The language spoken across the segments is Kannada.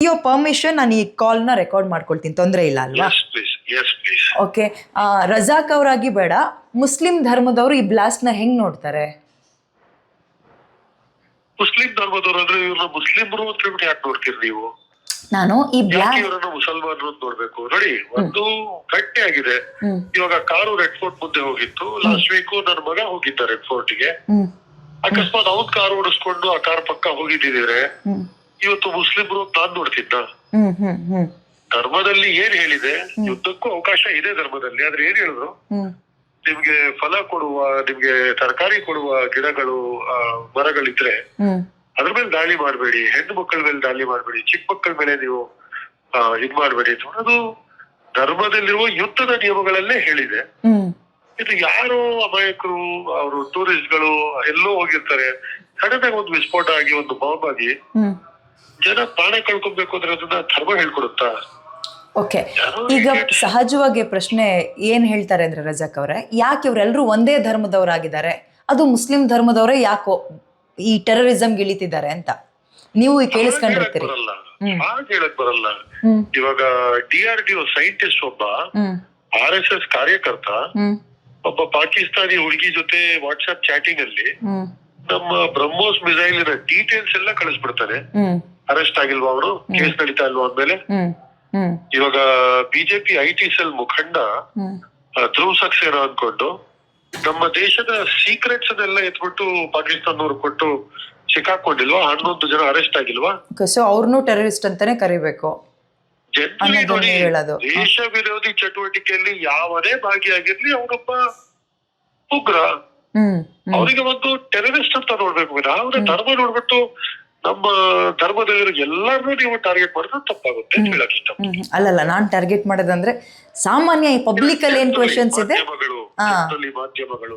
ಯೋ ಪರ್ಮಿಷನ್ ನಾನು ಈ ಕಾಲ್ನ ರೆಕಾರ್ಡ್ ಮಾಡ್ಕೊಳ್ತೀನಿ ತೊಂದರೆ ಇಲ್ಲ ಅಲ್ವಾ? ಓಕೆ ರಜಾಕ್ ಅವರಾಗಿ ಬೇಡ ಮುಸ್ಲಿಂ ಧರ್ಮದವರು ಈ ಬ್ಲಾಸ್ಟ್ನ ಹೆಂಗ್ ನೋಡ್ತಾರೆ? ಮುಸ್ಲಿಂ ಧರ್ಮದವ್ರು ಅಂದ್ರೆ ಇವ್ರನ್ನ ಮುಸ್ಲಿಂರು ಅಂತ ಹೇಳ್ಬಿಟ್ಟು ಯಾಕೆ ನೋಡ್ತೀರಿ ನೀವು? ನಾನು ಈ ಯಾಕೆ ಬ್ಲಾಸ್ಟ್ ಇವರನ್ನ ಮುಸಲ್ಮಾನರು ಅಂತ ನೋಡ್ಬೇಕು? ನೋಡಿ ಒಂದು ಗಟ್ಟಿ ಆಗಿದೆ. ಹ್ಮ್. ಇವಾಗ ಕಾರು ರೆಡ್ ಫೋರ್ಟ್ ಮುಂದೆ ಹೋಗಿತ್ತು. ಲಾಸ್ಟ್ ವೀಕ್ ನನ್ನ ಮಗ ಹೋಗಿದ್ದ ರೆಡ್ ಫೋರ್ಟ್ಗೆ. ಹ್ಮ್. ಅಕಸ್ಮಾತ್ ಅವ್ನ್ ಕಾರ್ ಓಡಿಸ್ಕೊಂಡು ಆ ಕಾರ್ ಪಕ್ಕ ಹೋಗಿದ್ದಿದ್ರೆ ಹ್ಮ್. ಇವತ್ತು ಮುಸ್ಲಿಮರು ಅಂತ ನಾನ್ ನೋಡ್ತಿದ್ದ ಧರ್ಮದಲ್ಲಿ ಏನ್ ಹೇಳಿದೆ? ಯುದ್ಧಕ್ಕೂ ಅವಕಾಶ ಇದೆ ಧರ್ಮದಲ್ಲಿ ಆದ್ರೆ ಏನ್ ಹೇಳಿದ್ರು? ನಿಮ್ಗೆ ಫಲ ಕೊಡುವ ನಿಮ್ಗೆ ತರಕಾರಿ ಕೊಡುವ ಗಿಡಗಳು ಮರಗಳಿದ್ರೆ ಅದ್ರ ಮೇಲೆ ದಾಳಿ ಮಾಡಬೇಡಿ ಹೆಣ್ಣು ಮಕ್ಕಳ ಮೇಲೆ ದಾಳಿ ಮಾಡಬೇಡಿ ಚಿಕ್ಕ ಮಕ್ಕಳ ಮೇಲೆ ನೀವು ಇದ್ ಮಾಡಬೇಡಿ ಅದು ಧರ್ಮದಲ್ಲಿರುವ ಯುದ್ಧದ ನಿಯಮಗಳಲ್ಲೇ ಹೇಳಿದೆ. ಇದು ಯಾರು ಅಮಾಯಕರು ಅವರು ಟೂರಿಸ್ಟ್ಗಳು ಎಲ್ಲೋ ಹೋಗಿರ್ತಾರೆ. ಸಡನ್ ಆಗಿ ಒಂದು ವಿಸ್ಫೋಟ ಆಗಿ ಒಂದು ಬಾಂಬ್ ಆಗಿ ಜನ ಪ್ರಾಣ ಕಳ್ಕೊಬೇಕು ಅಂದ್ರೆ ಅದನ್ನ ಧರ್ಮ ಹೇಳ್ಕೊಡುತ್ತಾ? ಓಕೆ. ಈಗ ಸಹಜವಾಗಿ ಪ್ರಶ್ನೆ ಏನ್ ಹೇಳ್ತಾರೆ ಅಂದ್ರೆ ರಜಾಕ್ ಅವರೇ ಯಾಕೆ ಇವರೆಲ್ಲರೂ ಒಂದೇ ಧರ್ಮದವರಾಗಿದ್ದಾರೆ? ಅದು ಮುಸ್ಲಿಂ ಧರ್ಮದವರೇ ಯಾಕೋ ಈ ಟೆರರಿಸಂ ಇಳಿತಿದ್ದಾರೆ ಅಂತ. ನೀವು ಈ ಕೇಳಿಸ್ಕೊಂಡಿರ್ತೀರಿ. ಬರಲ್ಲ. ಹಾಗೆ ಹೇಳಕ್ ಬರಲ್ಲ? ಹ್ಮ್. ಇವಾಗ ಡಿ ಆರ್ ಡಿ ಸೈಂಟಿಸ್ಟ್ ಒಬ್ಬ ಹ್ಮ್. ಆರ್ ಎಸ್ ಎಸ್ ಕಾರ್ಯಕರ್ತ ಹ್ಮ್. ಒಬ್ಬ ಪಾಕಿಸ್ತಾನಿ ಹುಡುಗಿ ಜೊತೆ ವಾಟ್ಸ್ಆಪ್ ಚಾಟಿಂಗ್ ಅಲ್ಲಿ ಹ್ಮ್. ನಮ್ಮ ಬ್ರಹ್ಮೋಸ್ ಮಿಸೈಲಿನ ಡೀಟೇಲ್ಸ್ ಎಲ್ಲ ಕಳಿಸ್ಬಿಡ್ತಾರೆ. ಅರೆಸ್ಟ್ ಆಗಿಲ್ವಾ ಅವರು? ಕೇಸ್ ನಡೀತಾ ಇಲ್ವಾ ಅಂದ್ಮೇಲೆ? ಇವಾಗ ಬಿಜೆಪಿ ಐ ಟಿ ಸೆಲ್ ಮುಖಂಡ ಧ್ರುವ್ ಸಕ್ಸೇನಾ ಅನ್ಕೊಂಡು ನಮ್ಮ ದೇಶದ ಸೀಕ್ರೆಟ್ಸ್ ಅದೆಲ್ಲ ಎತ್ಬಿಟ್ಟು ಪಾಕಿಸ್ತಾನದವ್ರು ಕೊಟ್ಟು ಸಿಕ್ಕಾಕೊಂಡಿಲ್ವಾ? ಹನ್ನೊಂದು ಜನ ಅರೆಸ್ಟ್ ಆಗಿಲ್ವಾ? ಸೊ ಅವ್ರನ್ನೂ ಟೆರರಿಸ್ಟ್ ಅಂತಾನೆ ಕರಿಬೇಕು. ದೇಶ ವಿರೋಧಿ ಚಟುವಟಿಕೆಯಲ್ಲಿ ಯಾವನೇ ಭಾಗಿಯಾಗಿರ್ಲಿ ಅವನೊಬ್ಬ ಉಗ್ರ. ಅವರಿಗೆ ಒಂದು ಟೆರರಿಸ್ಟ್ ಅಂತ ನೋಡ್ಬೇಕು ನಾವು ಧರ್ಮ ನೋಡ್ಬಿಟ್ಟು ನಮ್ಮ ಧರ್ಮದಲ್ಲಿರೋ ಎಲ್ಲರನ್ನೂ ನೀವು ಟಾರ್ಗೆಟ್ ಮಾಡಿದ್ರೆ ತಪ್ಪಾಗುತ್ತೆ ಅಂತ ಹೇಳಕ್ ಇಷ್ಟ ಹ್ಮ್ ಹ್ಮ್. ಅಲ್ಲಲ್ಲ ನಾನ್ ಟಾರ್ಗೆಟ್ ಮಾಡೋದಂದ್ರೆ ಸಾಮಾನ್ಯ ಪಬ್ಲಿಕ್ ಅಲ್ಲಿ ಏನ್ ಕ್ವೆಶನ್ಸ್ ಇದೆ? ಮಾಧ್ಯಮಗಳು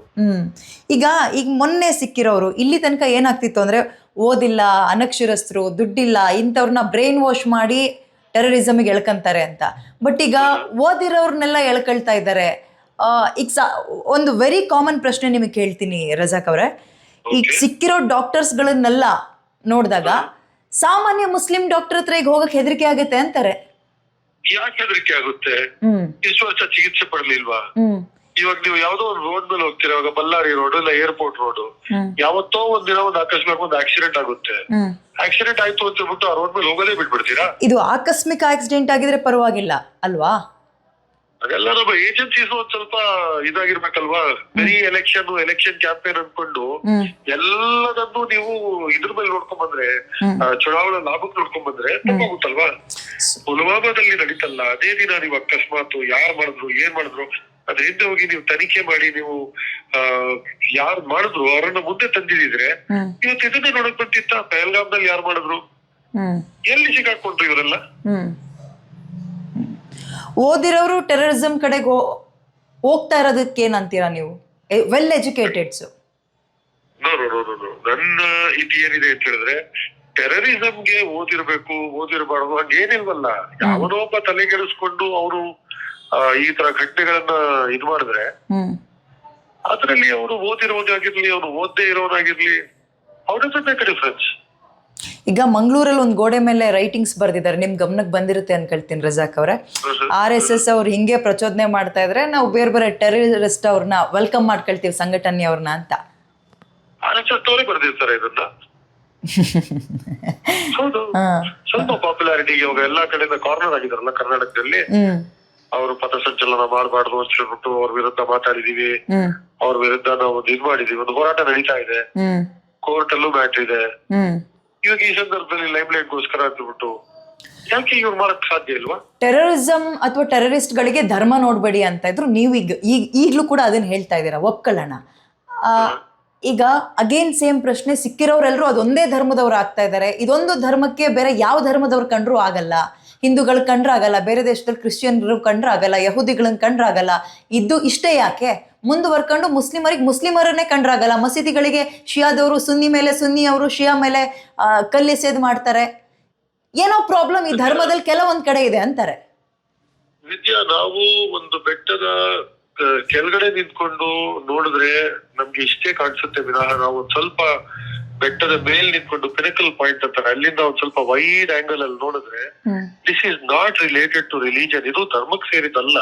ಈಗ ಈಗ ಮೊನ್ನೆ ಸಿಕ್ಕಿರೋರು ಇಲ್ಲಿ ತನಕ ಏನಾಗ್ತಿತ್ತು ಅಂದ್ರೆ ಓದಿಲ್ಲ ಅನಕ್ಷರಸ್ಥರು ದುಡ್ಡಿಲ್ಲ ಇಂಥವ್ರನ್ನ ಬ್ರೈನ್ ವಾಶ್ ಮಾಡಿ ಟೆರರಿಸಮ್ಗೆ ಎಳ್ಕಂತಾರೆ ಅಂತ. ಬಟ್ ಈಗ ಓದಿರೋರ್ನೆಲ್ಲ ಎಳ್ಕೊಳ್ತಾ ಇದ್ದಾರೆ. ಈಗ ಒಂದು ವೆರಿ ಕಾಮನ್ ಪ್ರಶ್ನೆ ನಿಮಗೆ ಕೇಳ್ತೀನಿ ರಜಾಕ್ ಅವರ. ಈಗ ಸಿಕ್ಕಿರೋ ಡಾಕ್ಟರ್ಸ್ಗಳನ್ನೆಲ್ಲ ನೋಡಿದಾಗ ಸಾಮಾನ್ಯ ಮುಸ್ಲಿಂ ಡಾಕ್ಟರ್ ಹತ್ರ ಈಗ ಹೋಗಕ್ ಹೆದರಿಕೆ ಆಗುತ್ತೆ ಅಂತಾರೆ. ಯಾಕೆ ಹೆದರಿಕೆ ಆಗುತ್ತೆ? ವಿಶ್ವಾಸ ಇಷ್ಟು ವರ್ಷ ಚಿಕಿತ್ಸೆ ಪಡ್ಲಿಲ್ವಾ? ಇವಾಗ ನೀವು ಯಾವ್ದೋ ಒಂದು ರೋಡ್ ಮೇಲೆ ಹೋಗ್ತೀರಾ ಇವಾಗ ಬಳ್ಳಾರಿ ರೋಡ್ ಇಲ್ಲ ಏರ್ಪೋರ್ಟ್ ರೋಡ್ ಯಾವತ್ತೋ ಒಂದ್ ದಿನ ಒಂದು ಆಕಸ್ಮಿಕ ಒಂದು ಆಕ್ಸಿಡೆಂಟ್ ಆಗುತ್ತೆ. ಆಕ್ಸಿಡೆಂಟ್ ಆಯ್ತು ಅಂತ ಹೇಳ್ಬಿಟ್ಟು ಆ ರೋಡ್ ಮೇಲೆ ಹೋಗೋದೇ ಬಿಟ್ಬಿಡ್ತೀರಾ? ಇದು ಆಕಸ್ಮಿಕ ಆಕ್ಸಿಡೆಂಟ್ ಆಗಿದ್ರೆ ಪರವಾಗಿಲ್ಲ ಅಲ್ವಾ? ಅದೆಲ್ಲ ನಮ್ಮ ಏಜೆನ್ಸೀಸ್ ಒಂದ್ ಸ್ವಲ್ಪ ಇದಾಗಿರ್ಬೇಕಲ್ವಾ? ಬರೀ ಎಲೆಕ್ಷನ್ ಎಲೆಕ್ಷನ್ ಕ್ಯಾಂಪೇನ್ ಅನ್ಕೊಂಡು ಎಲ್ಲದನ್ನು ನೀವು ಇದ್ರ ಮೇಲೆ ನೋಡ್ಕೊಂಡ್ ಬಂದ್ರೆ ಚುನಾವಣಾ ಲಾಭಕ್ಕೆ ನೋಡ್ಕೊಂಡ್ ಬಂದ್ರೆ ತಪ್ಪಾಗುತ್ತಲ್ವಾ ಪುಲ್ವಾಮಾದಲ್ಲಿ ನಡೀತಲ್ಲ ಅದೇ ದಿನ ನೀವು ಅಕಸ್ಮಾತ್ ಯಾರ್ ಮಾಡಿದ್ರು ಏನ್ ಮಾಡಿದ್ರು ಅದ್ರ ಹಿಂದೆ ಹೋಗಿ ನೀವು ತನಿಖೆ ಮಾಡಿ ನೀವು ಆ ಯಾರು ಮಾಡಿದ್ರು ಅವರನ್ನ ಮುಂದೆ ತಂದಿದ್ರೆ ಇವತ್ತು ಇದನ್ನೇ ನೋಡಕ್ ಬಂತಿತ್ತ ಪಹಲ್ಗಾಮ್ದಲ್ಲಿ ಯಾರು ಮಾಡಿದ್ರು? ಎಲ್ಲಿ ಸಿಗಾಕೊಂಡ್ರು ಇವರೆಲ್ಲ? ಓದಿರೋರು ಟೆರರಿಸಂ ಕಡೆಗೆ ಹೋಗ್ತಾ ಇರೋದಕ್ಕೆ ಏನಂತೀರಾ ನೀವು ವೆಲ್ ಎಜುಕೇಟೆಡ್ಸ್ ನನ್ನ ಇದು ಏನಿದೆ ಅಂತ ಹೇಳಿದ್ರೆ ಟೆರರಿಸಂಗೆ ಓದಿರ್ಬೇಕು ಓದಿರಬಾರ್ದು ಹಂಗೇನಿಲ್ವಲ್ಲ. ಯಾವನೋ ಒಬ್ಬ ತಲೆಗೆಡಿಸ್ಕೊಂಡು ಅವರು ಈ ತರ ಘಟನೆಗಳನ್ನ ಇದ್ ಮಾಡಿದ್ರೆ ಅದರಲ್ಲಿ ಅವರು ಓದಿರೋದಾಗಿರ್ಲಿ ಅವರು ಓದ್ದೇ ಇರೋನಾಗಿರ್ಲಿ ಅವ್ರ ಮೇಕ್ ಡಿಫ್ರೆನ್ಸ್ ಈಗ ಮಂಗಳೂರಲ್ಲಿ ಒಂದು ಗೋಡೆ ಮೇಲೆ ರೈಟಿಂಗ್ಸ್ ಬರ್ದಿದ್ದಾರೆ. ನಿಮ್ ಗಮನಕ್ಕೆ ಬಂದಿರುತ್ತೆ ಅನ್ಕೊಳ್ತೀನಿ ರಜಾಕ್ ಅವರೇ. ಆರ್ ಎಸ್ ಎಸ್ ಅವ್ರು ಹಿಂಗೆ ಪ್ರಚೋದನೆ ಮಾಡ್ತಾ ಇದ್ರೆ ನಾವು ಬೇರೆ ಬೇರೆ ಟೆರರಿಸ್ಟ್ ಅವ್ರನ್ನ ವೆಲ್ಕಮ್ ಮಾಡ್ಕೊಳ್ತೀವಿ ಸಂಘಟನೆ ಅವ್ರನ್ನ ಅಂತ. ಸ್ವಲ್ಪ ಪಾಪ್ಯುಲಾರಿಟಿ ಇವಾಗ ಎಲ್ಲಾ ಕಡೆಯಿಂದ ಕಾರ್ನರ್ ಆಗಿದಾರಲ್ಲ ಕರ್ನಾಟಕದಲ್ಲಿ. ಅವರು ಪಥಸಂಚಲನ ಮಾಡಬಾರ್ದು ಅಂತ ಹೇಳ್ಬಿಟ್ಟು ಅವ್ರ ವಿರುದ್ಧ ಮಾತಾಡಿದೀವಿ. ಅವ್ರ ವಿರುದ್ಧ ನಾವು ಇದ್ ಮಾಡಿದೀವಿ. ಒಂದು ಹೋರಾಟ ನಡೀತಾ ಇದೆ. ಕೋರ್ಟ್ ಅಲ್ಲೂ ಮ್ಯಾಟರ್ ಇದೆ. ಇವಾಗ ಈ ಸಂದರ್ಭದಲ್ಲಿ ಲೈಮ್ ಲೈಟ್ ಗೋಸ್ಕರ ಅಂದ್ಬಿಟ್ಟು ಯಾಕೆ ಇವ್ರು ಮಾಡಕ್ ಸಾಧ್ಯ ಇಲ್ವಾ? ಟೆರರಿಸಂ ಅಥವಾ ಟೆರರಿಸ್ಟ್ ಗಳಿಗೆ ಧರ್ಮ ನೋಡಬೇಡಿ ಅಂತ ಇದ್ರು ನೀವು ಈಗ ಈಗ ಈಗಲೂ ಕೂಡ ಅದನ್ನ ಹೇಳ್ತಾ ಇದ್ದೀರಾ ಒಪ್ಕೊಳ್ಳೋಣ. ಆ, ಈಗ ಅಗೇನ್ ಸೇಮ್ ಪ್ರಶ್ನೆ ಸಿಕ್ಕಿರೋರೆಲ್ಲರೂ ಅದೊಂದೇ ಧರ್ಮದವ್ರು ಆಗ್ತಾ ಇದ್ದಾರೆ. ಇದೊಂದು ಧರ್ಮಕ್ಕೆ ಬೇರೆ ಯಾವ ಧರ್ಮದವ್ರು ಕಂಡ್ರೂ ಆಗಲ್ಲ. ಹಿಂದೂಗಳು ಕಂಡ್ರೆ ಆಗಲ್ಲ ಬೇರೆ ದೇಶದಲ್ಲಿ ಕ್ರಿಶ್ಚಿಯನ್ರು ಕಂಡ್ರೆ ಆಗಲ್ಲ ಯಹೂದಿಗಳನ್ನ ಕಂಡ್ರೆ ಆಗಲ್ಲ ಇದ್ದು ಇಷ್ಟೇ ಯಾಕೆ? ಮುಂದುವರ್ಕೊಂಡು ಮುಸ್ಲಿಮರಿಗೆ ಮುಸ್ಲಿಮರನ್ನೇ ಕಂಡ್ರಾಗಲ್ಲ. ಮಸೀದಿಗಳಿಗೆ ಶಿಯಾದವರು ಸುನ್ನಿ ಮೇಲೆ ಸುನ್ನಿ ಅವರು ಶಿಯಾ ಮೇಲೆ ಕಲ್ಲಿ ಸೇದ್ ಮಾಡ್ತಾರೆ. ಏನೋ ಪ್ರಾಬ್ಲಮ್ ಈ ಧರ್ಮದಲ್ಲಿ ಕೆಲವೊಂದ್ ಕಡೆ ಇದೆ ಅಂತಾರೆ. ವಿದ್ಯಾ ನಾವು ಒಂದು ಬೆಟ್ಟದ ಕೆಳಗಡೆ ನಿಂತ್ಕೊಂಡು ನೋಡಿದ್ರೆ ನಮ್ಗೆ ಇಷ್ಟೇ ಕಾಣಿಸುತ್ತೆ ವಿನಃ. ನಾವು ಒಂದ್ ಸ್ವಲ್ಪ ಬೆಟ್ಟದ ಮೇಲೆ ನಿಂತ್ಕೊಂಡು ಪಿನಕಲ್ ಪಾಯಿಂಟ್ ಅಂತಾರೆ ಅಲ್ಲಿಂದ ಒಂದ್ ಸ್ವಲ್ಪ ವೈಡ್ ಆಂಗಲ್ ಅಲ್ಲಿ ನೋಡಿದ್ರೆ this is not related to religion ಇದು ಧರ್ಮಕ್ಕೆ ಸೇರಿದಲ್ಲ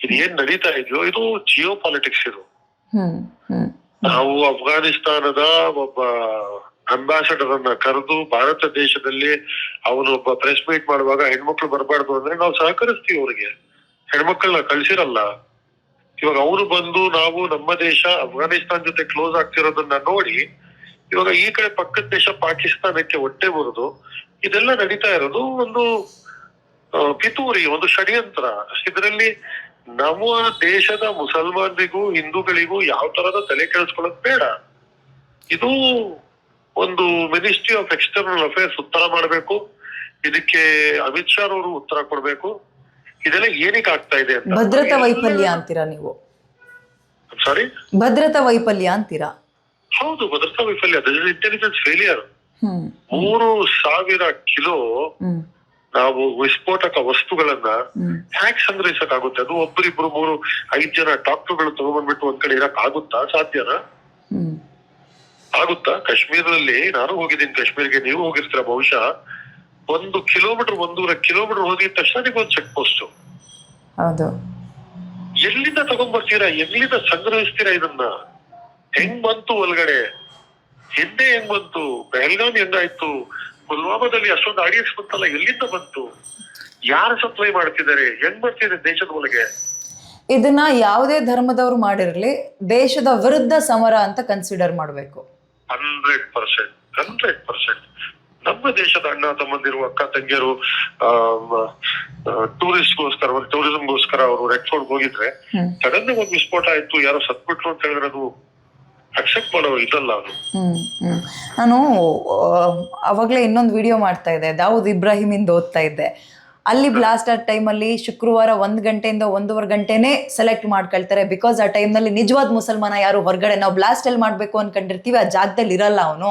ಇದು ಏನ್ ನಡೀತಾ ಇದೆಯೋ ಇದು ಜಿಯೋ ಪಾಲಿಟಿಕ್ಸ್ ಇದು ನಾವು ಅಫ್ಘಾನಿಸ್ತಾನದ ಒಬ್ಬ ಅಂಬಾಸಡರ್ ಅನ್ನ ಕರೆದು ಭಾರತ ದೇಶದಲ್ಲಿ ಅವನು ಒಬ್ಬ ಪ್ರೆಸ್ ಮೀಟ್ ಮಾಡುವಾಗ ಹೆಣ್ಮಕ್ಳು ಬರಬಾರ್ದು ಅಂದ್ರೆ ನಾವು ಸಹಕರಿಸ್ತೀವಿ ಅವ್ರಿಗೆ. ಹೆಣ್ಮಕ್ಳನ್ನ ಕಳ್ಸಿರಲ್ಲ. ಇವಾಗ ಅವರು ಬಂದು ನಾವು ನಮ್ಮ ದೇಶ ಅಫ್ಘಾನಿಸ್ತಾನ್ ಜೊತೆ ಕ್ಲೋಸ್ ಆಗ್ತಿರೋದನ್ನ ನೋಡಿ ಇವಾಗ ಈ ಕಡೆ ಪಕ್ಕದ ದೇಶ ಪಾಕಿಸ್ತಾನಕ್ಕೆ ಹೊಟ್ಟೆ ಬರುದು ಇದೆಲ್ಲ ನಡೀತಾ ಇರೋದು ಒಂದು ಪಿತೂರಿ ಒಂದು ಷಡ್ಯಂತ್ರ. ಇದರಲ್ಲಿ ನಮ್ಮ ದೇಶದ ಮುಸಲ್ಮಾನರಿಗೂ ಹಿಂದೂಗಳಿಗೂ ಯಾವ ತರದ ತಲೆ ಕೆಡಿಸ್ಕೊಳ್ಳೋದು ಬೇಡ. ಇದು ಒಂದು ಮಿನಿಸ್ಟ್ರಿ ಆಫ್ ಎಕ್ಸ್ಟರ್ನಲ್ ಅಫೇರ್ಸ್ ಉತ್ತರ ಮಾಡಬೇಕು. ಇದಕ್ಕೆ ಅಮಿತ್ ಶಾ ಅವರು ಉತ್ತರ ಕೊಡ್ಬೇಕು. ಇದೆಲ್ಲ ಏನಕ್ಕೆ ಆಗ್ತಾ ಇದೆ ಅಂತ. ಭದ್ರತಾ ವೈಫಲ್ಯ ಅಂತೀರಾ ನೀವು? ಸಾರಿ ಭದ್ರತಾ ವೈಫಲ್ಯ ಅಂತೀರಾ? ಹೌದು ಭದ್ರತಾ ವೈಫಲ್ಯ. ಇಂಟೆಲಿಜೆನ್ಸ್ ಫೇಲಿಯರ್ ಮೂರು ಸಾವಿರ ಕಿಲೋ ನಾವು ವಿಸ್ಫೋಟಕ ವಸ್ತುಗಳನ್ನ ಹ್ಯಾಕ್ ಸಂಗ್ರಹಿಸಕ್ಕಾಗುತ್ತೆ. ಅದು ಒಬ್ಬರಿಬ್ರು ಮೂರು ಐದ್ ಜನ ಡಾಕ್ಟರ್ಗಳು ತಗೊಂಡ್ಬಂದ್ಬಿಟ್ಟು ಒಂದ್ ಕಡೆ ಇರಕ್ ಆಗುತ್ತಾ? ಸಾಧ್ಯನಾ? ಆಗುತ್ತಾ? ಕಾಶ್ಮೀರದಲ್ಲಿ ನಾನು ಹೋಗಿದ್ದೀನಿ. ಕಾಶ್ಮೀರ್ಗೆ ನೀವು ಹೋಗಿರ್ತೀರ ಬಹುಶಃ. ಒಂದು ಕಿಲೋಮೀಟರ್ ಒಂದೂವರೆ ಕಿಲೋಮೀಟರ್ ಹೋಗಿದ ತಕ್ಷಣ ನಿಮ್ಗೊಂದು ಚೆಕ್ ಪೋಸ್ಟ್. ಎಲ್ಲಿಂದ ತಗೊಂಡ್ಬರ್ತೀರಾ? ಎಲ್ಲಿಂದ ಸಂಗ್ರಹಿಸ್ತೀರಾ ಇದನ್ನ? ಹೆಂಗ್ ಬಂತು ಒಳಗಡೆ? ಹಿಂದೆ ಹೆಂಗ್ ಬಂತು ಬೆಹಲ್ಗಾಮ್ ಹೆಂಗಾಯ್ತು ಪುಲ್ವಾಮಾದಲ್ಲಿ ಅಷ್ಟೊಂದು ಆಡಿಯನ್ಸ್ ಬಂತಲ್ಲ ಎಲ್ಲಿಂದ ಬಂತು? ಯಾರು ಸಪ್ಲೈ ಮಾಡ್ತಿದ್ದಾರೆ? ಹೆಂಗ್ ಬರ್ತಿದೆ ದೇಶದ ಒಳಗೆ? ಇದನ್ನ ಯಾವುದೇ ಧರ್ಮದವರು ಮಾಡಿರಲಿ ದೇಶದ ವಿರುದ್ಧ ಸಮರ ಅಂತ ಕನ್ಸಿಡರ್ ಮಾಡಬೇಕು. ಹಂಡ್ರೆಡ್ ಪರ್ಸೆಂಟ್ ಹಂಡ್ರೆಡ್ ಪರ್ಸೆಂಟ್ ನಮ್ಮ ದೇಶದ ಅಣ್ಣ ತಮ್ಮಂದಿರು ಅಕ್ಕ ತಂಗಿಯರು ಟೂರಿಸ್ಟ್ಗೋಸ್ಕರ ಒಂದು ಟೂರಿಸಂಗೋಸ್ಕರ ಅವರು ರೆಡ್ ಹೋಗಿದ್ರೆ ಸಡನ್ ಸಡನ್ ಒಂದು ವಿಸ್ಫೋಟ ಆಯ್ತು ಯಾರೋ ಸತ್ಬಿಟ್ರು ಅಂತ ಹೇಳಿದ್ರೆ ಅದು ಅಕ್ಸೆಪ್ಟ್ ಮಾಡೋ ಅವರು ನಾನು ಅವಾಗಲೇ ಇನ್ನೊಂದು ವಿಡಿಯೋ ಮಾಡ್ತಾ ಇದ್ದೆ. ದಾವೂದ್ ಇಬ್ರಾಹಿಮಿಂದ ಓದ್ತಾ ಇದ್ದೆ. ಅಲ್ಲಿ ಬ್ಲಾಸ್ಟ್ ಆ ಟೈಮಲ್ಲಿ ಶುಕ್ರವಾರ ಒಂದು ಗಂಟೆಯಿಂದ ಒಂದೂವರೆ ಗಂಟೆನೇ ಸೆಲೆಕ್ಟ್ ಮಾಡ್ಕೊಳ್ತಾರೆ. ಬಿಕಾಸ್ ಆ ಟೈಮ್ನಲ್ಲಿ ನಿಜವಾದ ಮುಸಲ್ಮಾನ ಯಾರು ಹೊರಗಡೆ? ನಾವು ಬ್ಲಾಸ್ಟ್ ಅಲ್ಲಿ ಮಾಡಬೇಕು ಅನ್ಕೊಂಡಿರ್ತೀವಿ. ಆ ಜಾಗದಲ್ಲಿ ಇರಲ್ಲ ಅವನು.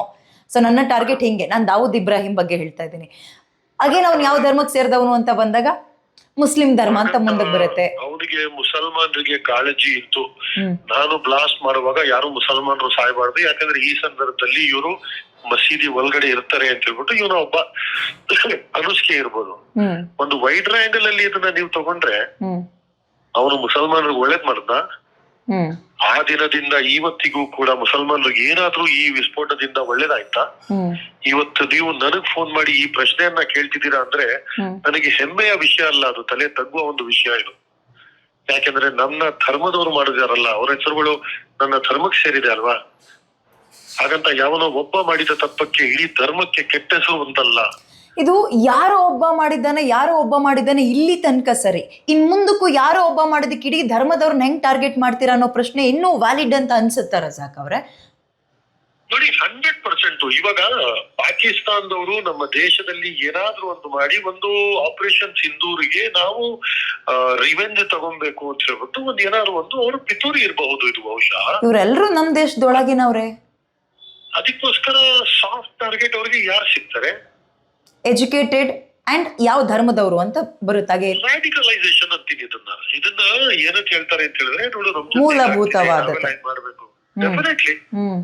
ಸೊ ನನ್ನ ಟಾರ್ಗೆಟ್ ಹಿಂಗೆ. ನಾನು ದಾವೂದ್ ಇಬ್ರಾಹಿಂ ಬಗ್ಗೆ ಹೇಳ್ತಾ ಇದ್ದೀನಿ. ಅಗೇನ್ ಅವ್ನು ಯಾವ ಧರ್ಮಕ್ಕೆ ಸೇರಿದವನು ಅಂತ ಬಂದಾಗ? ಮುಸ್ಲಿಂ ಧರ್ಮ ಅಂತ ಮುಂದಕ್ಕೆ ಬರುತ್ತೆ. ಅವನಿಗೆ ಮುಸಲ್ಮಾನರಿಗೆ ಕಾಳಜಿ ಇತ್ತು. ನಾನು ಬ್ಲಾಸ್ಟ್ ಮಾಡುವಾಗ ಯಾರು ಮುಸಲ್ಮಾನರು ಸಾಯಬಾರ್ದು ಯಾಕಂದ್ರೆ ಈ ಸಂದರ್ಭದಲ್ಲಿ ಇವರು ಮಸೀದಿ ಒಳಗಡೆ ಇರ್ತಾರೆ ಅಂತ ಹೇಳ್ಬಿಟ್ಟು ಇವನ ಒಬ್ಬ ಅನುಷ್ಕೆ ಇರ್ಬೋದು. ಒಂದು ವೈಡ್ ಆಂಗಲ್ ಅಲ್ಲಿ ಇದನ್ನ ನೀವು ತಗೊಂಡ್ರೆ ಅವನು ಮುಸಲ್ಮಾನರಿಗೆ ಒಳ್ಳೇದ್ ಮಾಡ್ದ? ಆ ದಿನದಿಂದ ಇವತ್ತಿಗೂ ಕೂಡ ಮುಸಲ್ಮಾನರಿಗೆ ಏನಾದ್ರೂ ಈ ವಿಸ್ಫೋಟದಿಂದ ಒಳ್ಳೇದಾಯ್ತಾ? ಇವತ್ತು ನೀವು ನನಗ್ ಫೋನ್ ಮಾಡಿ ಈ ಪ್ರಶ್ನೆಯನ್ನ ಕೇಳ್ತಿದ್ದೀರಾ ಅಂದ್ರೆ ನನಗೆ ಹೆಮ್ಮೆಯ ವಿಷಯ ಅಲ್ಲ ಅದು ತಲೆ ತಗ್ಗುವ ಒಂದು ವಿಷಯ ಇದು. ಯಾಕೆಂದ್ರೆ ನನ್ನ ಧರ್ಮದವರು ಮಾಡಿದಾರಲ್ಲ ಅವರ ಹೆಸರುಗಳು ನನ್ನ ಧರ್ಮಕ್ಕೆ ಸೇರಿದೆ ಅಲ್ವಾ? ಹಾಗಂತ ಯಾವನೋ ಒಬ್ಬ ಮಾಡಿದ ತಪ್ಪಕ್ಕೆ ಇಡೀ ಧರ್ಮಕ್ಕೆ ಕೆಟ್ಟ ಹೆಸರು ಅಂತಲ್ಲ. ಇದು ಯಾರೋ ಒಬ್ಬ ಮಾಡಿದ್ದಾನೆ ಯಾರೋ ಒಬ್ಬ ಮಾಡಿದ್ದಾನೆ ಇಲ್ಲಿ ತನಕ ಸರಿ. ಇನ್ ಮುಂದಕ್ಕೂ ಯಾರೋ ಒಬ್ಬ ಮಾಡಿದಕ್ಕೆ ಇಡೀ ಧರ್ಮದವ್ರನ್ನ ಹೆಂಗ್ ಟಾರ್ಗೆಟ್ ಮಾಡ್ತೀರಾ ಅನ್ನೋ ಪ್ರಶ್ನೆ ಇನ್ನೂ ವ್ಯಾಲಿಡ್ ಅಂತ ಅನ್ಸುತ್ತಾ ರಜಾಕ್ ಅವ್ರೆ? ನೋಡಿ ಹಂಡ್ರೆಡ್ ಪರ್ಸೆಂಟ್ ಇವಾಗ ಪಾಕಿಸ್ತಾನದವರು ನಮ್ಮ ದೇಶದಲ್ಲಿ ಏನಾದ್ರೂ ಒಂದು ಮಾಡಿ ಒಂದು ಆಪರೇಷನ್ ಸಿಂಧೂರಿಗೆ ನಾವು ರಿವೆಂಜ್ ತಗೊಬೇಕು ಅಂತ ಹೇಳ್ಬಿಟ್ಟು ಒಂದ್ ಏನಾದ್ರು ಒಂದು ಅವರು ಪಿತೂರಿ ಇರಬಹುದು ಇದು ಬಹುಶಃ. ಇವರೆಲ್ಲರೂ ನಮ್ಮ ದೇಶದೊಳಗಿನವ್ರೆ. ಅದಕ್ಕೋಸ್ಕರ ಸಾಫ್ಟ್ ಟಾರ್ಗೆಟ್ ಅವರಿಗೆ ಯಾರು ಸಿಗ್ತಾರೆ? ಎಜುಕೇಟೆಡ್ ಅಂಡ್ ಯಾವ ಧರ್ಮದವರು ಅಂತ ಬರುತ್ತಾಗೆ ರ್ಯಾಡಿಕಲೈಸೇಷನ್ ಅಂತೀನಿ ಇದನ್ನ ಇದನ್ನ ಏನಂತ ಹೇಳ್ತಾರೆ ಅಂತ ಹೇಳಿದ್ರೆ ನೋಡು ನಮ್ಮ ಮಾಡ್ಬೇಕು. ಡೆಫಿನೆಟ್ಲಿ ಹ್ಮ್